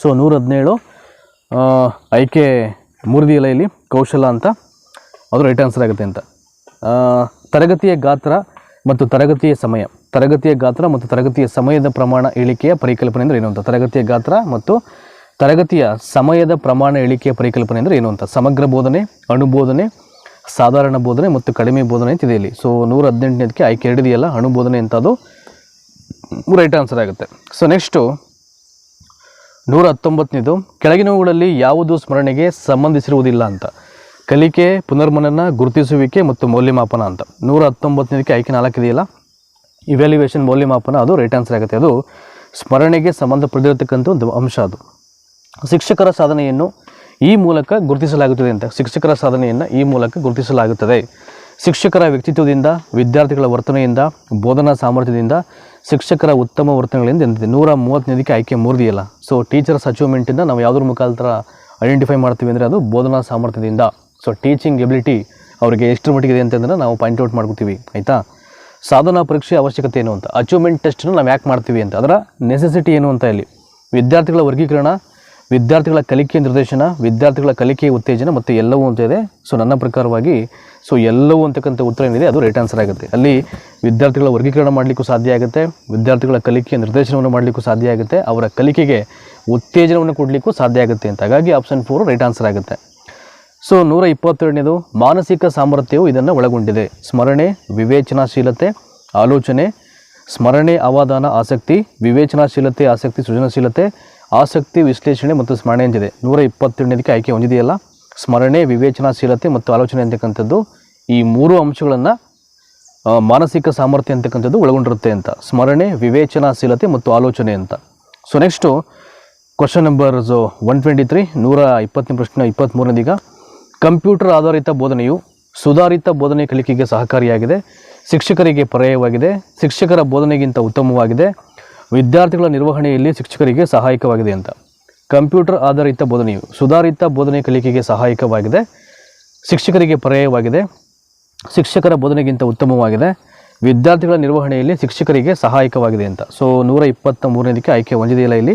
ಸೊ ನೂರ ಹದಿನೇಳು ಆಯ್ಕೆ ಇಲ್ಲಿ ಕೌಶಲ ಅಂತ ಅದು ರೈಟ್ ಆನ್ಸರ್ ಆಗುತ್ತೆ ಅಂತ. ತರಗತಿಯ ಗಾತ್ರ ಮತ್ತು ತರಗತಿಯ ಸಮಯ. ತರಗತಿಯ ಗಾತ್ರ ಮತ್ತು ತರಗತಿಯ ಸಮಯದ ಪ್ರಮಾಣ ಇಳಿಕೆಯ ಪರಿಕಲ್ಪನೆ ಅಂದರೆ ಏನು ಅಂತ. ತರಗತಿಯ ಗಾತ್ರ ಮತ್ತು ತರಗತಿಯ ಸಮಯದ ಪ್ರಮಾಣ ಇಳಿಕೆಯ ಪರಿಕಲ್ಪನೆ ಅಂದರೆ ಏನು ಅಂತ? ಸಮಗ್ರ ಬೋಧನೆ ಅಣುಬೋಧನೆ ಸಾಧಾರಣ ಬೋಧನೆ ಮತ್ತು ಕಡಿಮೆ ಬೋಧನೆ ಅಂತಿದೆ ಇಲ್ಲಿ. ಸೊ ನೂರ ಹದಿನೆಂಟನೇದಕ್ಕೆ ಆಯ್ಕೆ ಎರಡಿದೆಯಲ್ಲ ಅಣುಬೋಧನೆ ಅಂತ ಅದು ರೈಟ್ ಆನ್ಸರ್ ಆಗುತ್ತೆ. ಸೊ ನೆಕ್ಸ್ಟು ನೂರ ಹತ್ತೊಂಬತ್ತನೇದು ಕೆಳಗಿನವುಗಳಲ್ಲಿ ಯಾವುದು ಸ್ಮರಣೆಗೆ ಸಂಬಂಧಿಸಿರುವುದಿಲ್ಲ ಅಂತ? ಕಲಿಕೆ, ಪುನರ್ಮನನ, ಗುರುತಿಸುವಿಕೆ ಮತ್ತು ಮೌಲ್ಯಮಾಪನ ಅಂತ. ನೂರ ಹತ್ತೊಂಬತ್ತನೇದಕ್ಕೆ ಆಯ್ಕೆ ನಾಲ್ಕಿದೆಯಲ್ಲ ಇವ್ಯಾಲ್ಯುವೇಷನ್ ಮೌಲ್ಯಮಾಪನ, ಅದು ರೈಟ್ ಆನ್ಸರ್ ಆಗುತ್ತೆ. ಅದು ಸ್ಮರಣೆಗೆ ಸಂಬಂಧಪಟ್ಟಿರತಕ್ಕಂಥ ಒಂದು ಅಂಶ ಅದು. ಶಿಕ್ಷಕರ ಸಾಧನೆಯನ್ನು ಈ ಮೂಲಕ ಗುರುತಿಸಲಾಗುತ್ತದೆ ಅಂತ ಶಿಕ್ಷಕರ ಸಾಧನೆಯನ್ನು ಈ ಮೂಲಕ ಗುರುತಿಸಲಾಗುತ್ತದೆ. ಶಿಕ್ಷಕರ ವ್ಯಕ್ತಿತ್ವದಿಂದ, ವಿದ್ಯಾರ್ಥಿಗಳ ವರ್ತನೆಯಿಂದ, ಬೋಧನಾ ಸಾಮರ್ಥ್ಯದಿಂದ, ಶಿಕ್ಷಕರ ಉತ್ತಮ ವರ್ತನೆಗಳಿಂದ ಎಂದಿದೆ ನೂರ ಮೂವತ್ತನೇದಕ್ಕೆ ಆಯ್ಕೆ ಮೂರ್ದಿಯಲ್ಲ. ಸೊ ಟೀಚರ್ಸ್ ಅಚೀವ್ಮೆಂಟಿಂದ ನಾವು ಯಾವುದ್ರ ಮುಖಾಂತರ ಐಡೆಂಟಿಫೈ ಮಾಡ್ತೀವಿ ಅಂದರೆ ಅದು ಬೋಧನಾ ಸಾಮರ್ಥ್ಯದಿಂದ. ಸೊ ಟೀಚಿಂಗ್ ಎಬಿಲಿಟಿ ಅವರಿಗೆ ಎಷ್ಟರ ಮಟ್ಟಿಗೆ ಇದೆ ಅಂತಂದ್ರೆ ನಾವು ಪಾಯಿಂಟ್ ಔಟ್ ಮಾಡ್ಕೊತೀವಿ. ಆಯಿತಾ? ಸಾಧನಾ ಪರೀಕ್ಷೆ ಅವಶ್ಯಕತೆ ಏನು ಅಂತ? ಅಚೀವ್ಮೆಂಟ್ ಟೆಸ್ಟನ್ನು ನಾವು ಯಾಕೆ ಮಾಡ್ತೀವಿ ಅಂತ? ಅದರ ನೆಸೆಸಿಟಿ ಏನು ಅಂತ ಇಲ್ಲಿ ವಿದ್ಯಾರ್ಥಿಗಳ ವರ್ಗೀಕರಣ ವಿದ್ಯಾರ್ಥಿಗಳ ಕಲಿಕೆ ನಿರ್ದೇಶನ, ವಿದ್ಯಾರ್ಥಿಗಳ ಕಲಿಕೆ ಉತ್ತೇಜನ ಮತ್ತು ಎಲ್ಲವೂ ಅಂತ ಇದೆ. ಸೊ ನನ್ನ ಪ್ರಕಾರವಾಗಿ ಸೊ ಎಲ್ಲವೂ ಅಂತಕ್ಕಂಥ ಉತ್ತರ ಏನಿದೆ, ಅದು ರೈಟ್ ಆನ್ಸರ್ ಆಗುತ್ತೆ. ಅಲ್ಲಿ ವಿದ್ಯಾರ್ಥಿಗಳ ವರ್ಗೀಕರಣ ಮಾಡಲಿಕ್ಕೂ ಸಾಧ್ಯ ಆಗುತ್ತೆ, ವಿದ್ಯಾರ್ಥಿಗಳ ಕಲಿಕೆಯ ನಿರ್ದೇಶನವನ್ನು ಮಾಡಲಿಕ್ಕೂ ಸಾಧ್ಯ ಆಗುತ್ತೆ, ಅವರ ಕಲಿಕೆಗೆ ಉತ್ತೇಜನವನ್ನು ಕೊಡಲಿಕ್ಕೂ ಸಾಧ್ಯ ಆಗುತ್ತೆ ಅಂತ. ಹಾಗಾಗಿ ಆಪ್ಷನ್ ಫೋರ್ ರೈಟ್ ಆನ್ಸರ್ ಆಗುತ್ತೆ. ಸೊ ನೂರ ಇಪ್ಪತ್ತೆರಡನೇದು, ಮಾನಸಿಕ ಸಾಮರ್ಥ್ಯವು ಇದನ್ನು ಒಳಗೊಂಡಿದೆ. ಸ್ಮರಣೆ, ವಿವೇಚನಾಶೀಲತೆ, ಆಲೋಚನೆ, ಸ್ಮರಣೆ ಅವಧಾನ ಆಸಕ್ತಿ, ವಿವೇಚನಾಶೀಲತೆ, ಆಸಕ್ತಿ, ಸೃಜನಶೀಲತೆ ಆಸಕ್ತಿ, ವಿಶ್ಲೇಷಣೆ ಮತ್ತು ಸ್ಮರಣೆ ಅಂತಿದೆ ನೂರ ಇಪ್ಪತ್ತೆರಡನೇದಕ್ಕೆ ಆಯ್ಕೆ ಹೊಂದಿದೆಯಲ್ಲ? ಸ್ಮರಣೆ, ವಿವೇಚನಾಶೀಲತೆ ಮತ್ತು ಆಲೋಚನೆ ಅಂತಕ್ಕಂಥದ್ದು ಈ ಮೂರು ಅಂಶಗಳನ್ನು ಮಾನಸಿಕ ಸಾಮರ್ಥ್ಯ ಅಂತಕ್ಕಂಥದ್ದು ಒಳಗೊಂಡಿರುತ್ತೆ ಅಂತ. ಸ್ಮರಣೆ, ವಿವೇಚನಾಶೀಲತೆ ಮತ್ತು ಆಲೋಚನೆ ಅಂತ. So next question number one twenty three ನೂರ ಇಪ್ಪತ್ತನೇ ಪ್ರಶ್ನೆ ಇಪ್ಪತ್ತ್ಮೂರನೇದೀಗ ಕಂಪ್ಯೂಟರ್ ಆಧಾರಿತ ಬೋಧನೆಯು ಸುಧಾರಿತ ಬೋಧನೆ ಕಲಿಕೆಗೆ ಸಹಕಾರಿಯಾಗಿದೆ, ಶಿಕ್ಷಕರಿಗೆ ಪರ್ಯಾಯವಾಗಿದೆ, ಶಿಕ್ಷಕರ ಬೋಧನೆಗಿಂತ ಉತ್ತಮವಾಗಿದೆ ವಿದ್ಯಾರ್ಥಿಗಳ ನಿರ್ವಹಣೆಯಲ್ಲಿ ಶಿಕ್ಷಕರಿಗೆ ಸಹಾಯಕವಾಗಿದೆ ಅಂತ. ಕಂಪ್ಯೂಟರ್ ಆಧಾರಿತ ಬೋಧನೆಯು ಸುಧಾರಿತ ಬೋಧನೆ ಕಲಿಕೆಗೆ ಸಹಾಯಕವಾಗಿದೆ. ಶಿಕ್ಷಕರಿಗೆ ಪರ್ಯಾಯವಾಗಿದೆ. ಶಿಕ್ಷಕರ ಬೋಧನೆಗಿಂತ ಉತ್ತಮವಾಗಿದೆ. ವಿದ್ಯಾರ್ಥಿಗಳ ನಿರ್ವಹಣೆಯಲ್ಲಿ ಶಿಕ್ಷಕರಿಗೆ ಸಹಾಯಕವಾಗಿದೆ ಅಂತ. ಸೊ ನೂರ ಇಪ್ಪತ್ತ ಮೂರನೇದಕ್ಕೆ ಆಯ್ಕೆ ಹೊಂದಿದೆಯಲ್ಲ ಇಲ್ಲಿ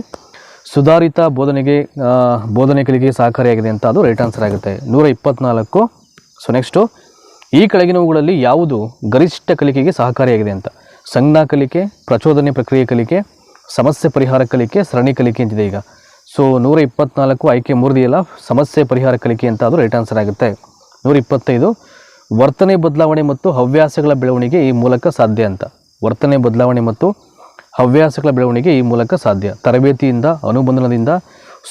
ಸುಧಾರಿತ ಬೋಧನೆಗೆ ಬೋಧನೆ ಕಲಿಕೆಗೆ ಸಹಕಾರಿಯಾಗಿದೆ ಅಂತ ಅದು ರೈಟ್ ಆನ್ಸರ್ ಆಗುತ್ತೆ. ನೂರ ಇಪ್ಪತ್ತ್ನಾಲ್ಕು ಸೊ ನೆಕ್ಸ್ಟು ಈ ಕೆಳಗಿನವುಗಳಲ್ಲಿ ಯಾವುದು ಗರಿಷ್ಠ ಕಲಿಕೆಗೆ ಸಹಕಾರಿಯಾಗಿದೆ ಅಂತ. ಸಂಜ್ಞಾ ಕಲಿಕೆ, ಪ್ರಚೋದನೆ ಪ್ರಕ್ರಿಯೆ ಕಲಿಕೆ, ಸಮಸ್ಯೆ ಪರಿಹಾರ ಕಲಿಕೆ, ಸರಣಿ ಕಲಿಕೆ ಅಂತಿದೆ ಈಗ. ಸೊ ನೂರ ಇಪ್ಪತ್ನಾಲ್ಕು ಆಯ್ಕೆ ಮೂರದಿಯಲ್ಲ, ಸಮಸ್ಯೆ ಪರಿಹಾರ ಕಲಿಕೆ ಅಂತ ಅದು ರೈಟ್ ಆನ್ಸರ್ ಆಗುತ್ತೆ. ನೂರ ಇಪ್ಪತ್ತೈದು ವರ್ತನೆ ಬದಲಾವಣೆ ಮತ್ತು ಹವ್ಯಾಸಗಳ ಬೆಳವಣಿಗೆ ಈ ಮೂಲಕ ಸಾಧ್ಯ ಅಂತ. ವರ್ತನೆ ಬದಲಾವಣೆ ಮತ್ತು ಹವ್ಯಾಸಗಳ ಬೆಳವಣಿಗೆ ಈ ಮೂಲಕ ಸಾಧ್ಯ. ತರಬೇತಿಯಿಂದ, ಅನುಬಂಧನದಿಂದ,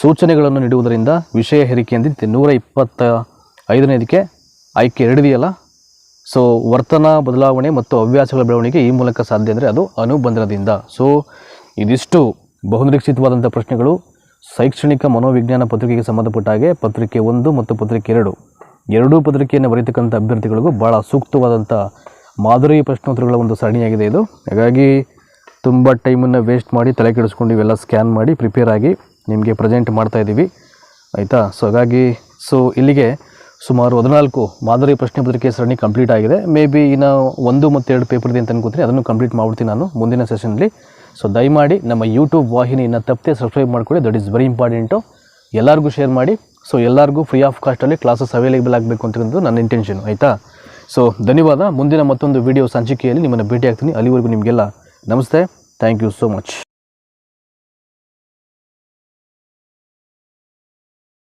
ಸೂಚನೆಗಳನ್ನು ನೀಡುವುದರಿಂದ ವಿಷಯ ಹೇರಿಕೆಯಿಂದ ನೂರ ಇಪ್ಪತ್ತ ಐದನೇದಕ್ಕೆ ಆಯ್ಕೆ ಎರಡಿದೆಯಲ್ಲ ಸೊ ವರ್ತನಾ ಬದಲಾವಣೆ ಮತ್ತು ಹವ್ಯಾಸಗಳ ಬೆಳವಣಿಗೆ ಈ ಮೂಲಕ ಸಾಧ್ಯ ಅಂದರೆ ಅದು ಅನುಬಂಧನದಿಂದ. ಸೊ ಇದಿಷ್ಟು ಬಹುನಿರೀಕ್ಷಿತವಾದಂಥ ಪ್ರಶ್ನೆಗಳು. ಶೈಕ್ಷಣಿಕ ಮನೋವಿಜ್ಞಾನ ಪತ್ರಿಕೆಗೆ ಸಂಬಂಧಪಟ್ಟ ಹಾಗೆ ಪತ್ರಿಕೆ ಒಂದು ಮತ್ತು ಪತ್ರಿಕೆ ಎರಡು. ಎರಡೂ ಪತ್ರಿಕೆಯನ್ನು ಬರೀತಕ್ಕಂಥ ಅಭ್ಯರ್ಥಿಗಳಿಗೂ ಭಾಳ ಸೂಕ್ತವಾದಂಥ ಮಾದರಿ ಪ್ರಶ್ನೋತ್ತರಗಳ ಒಂದು ಸರಣಿಯಾಗಿದೆ ಇದು. ಹಾಗಾಗಿ ತುಂಬ ಟೈಮನ್ನು ವೇಸ್ಟ್ ಮಾಡಿ ತಲೆ ಕೆಡಿಸ್ಕೊಂಡು ಇವೆಲ್ಲ ಸ್ಕ್ಯಾನ್ ಮಾಡಿ, ಪ್ರಿಪೇರ್ ಆಗಿ ನಿಮಗೆ ಪ್ರೆಸೆಂಟ್ ಮಾಡ್ತಾಯಿದ್ದೀವಿ ಆಯಿತಾ? ಸೊ ಹಾಗಾಗಿ ಸೊ ಇಲ್ಲಿಗೆ ಸುಮಾರು ಹದಿನಾಲ್ಕು ಮಾದರಿ ಪ್ರಶ್ನೆ ಪತ್ರಿಕೆ ಸರಣಿ ಕಂಪ್ಲೀಟ್ ಆಗಿದೆ. ಮೇ ಬಿ ಇನ್ನು ಒಂದು ಮತ್ತು ಎರಡು ಪೇಪರ್ ಇದೆ ಅಂತ ಅನ್ಕೋತೀನಿ ಅದನ್ನು ಕಂಪ್ಲೀಟ್ ಮಾಡ್ಬಿಡ್ತೀನಿ ನಾನು ಮುಂದಿನ ಸೆಷನಲ್ಲಿ ಸೊ ದಯಮಾಡಿ ನಮ್ಮ ಯೂಟ್ಯೂಬ್ ವಾಹಿನಿಯನ್ನು ತಪ್ಪದೆ ಸಬ್ಸ್ಕ್ರೈಬ್ ಮಾಡ್ಕೊಳ್ಳಿ. ದಟ್ ಈಸ್ ವೆರಿ ಇಂಪಾರ್ಟೆಂಟು ಎಲ್ಲರಿಗೂ ಶೇರ್ ಮಾಡಿ. ಸೊ ಎಲ್ಲರಿಗೂ ಫ್ರೀ ಆಫ್ ಕಾಸ್ಟಲ್ಲಿ ಕ್ಲಾಸಸ್ ಅವೈಲೇಬಲ್ ಆಗಬೇಕು ಅಂತಕ್ಕಂಥದ್ದು ನನ್ನ ಇಂಟೆನ್ಷನ್ ಆಯಿತಾ? ಸೊ ಧನ್ಯವಾದ. ಮುಂದಿನ ಮತ್ತೊಂದು ವಿಡಿಯೋ ಸಂಚಿಕೆಯಲ್ಲಿ ನಿಮ್ಮನ್ನು ಭೇಟಿ ಆಗ್ತೀನಿ ಅಲ್ಲಿವರೆಗೂ ನಿಮಗೆಲ್ಲ ನಮಸ್ತೆ. Thank you so much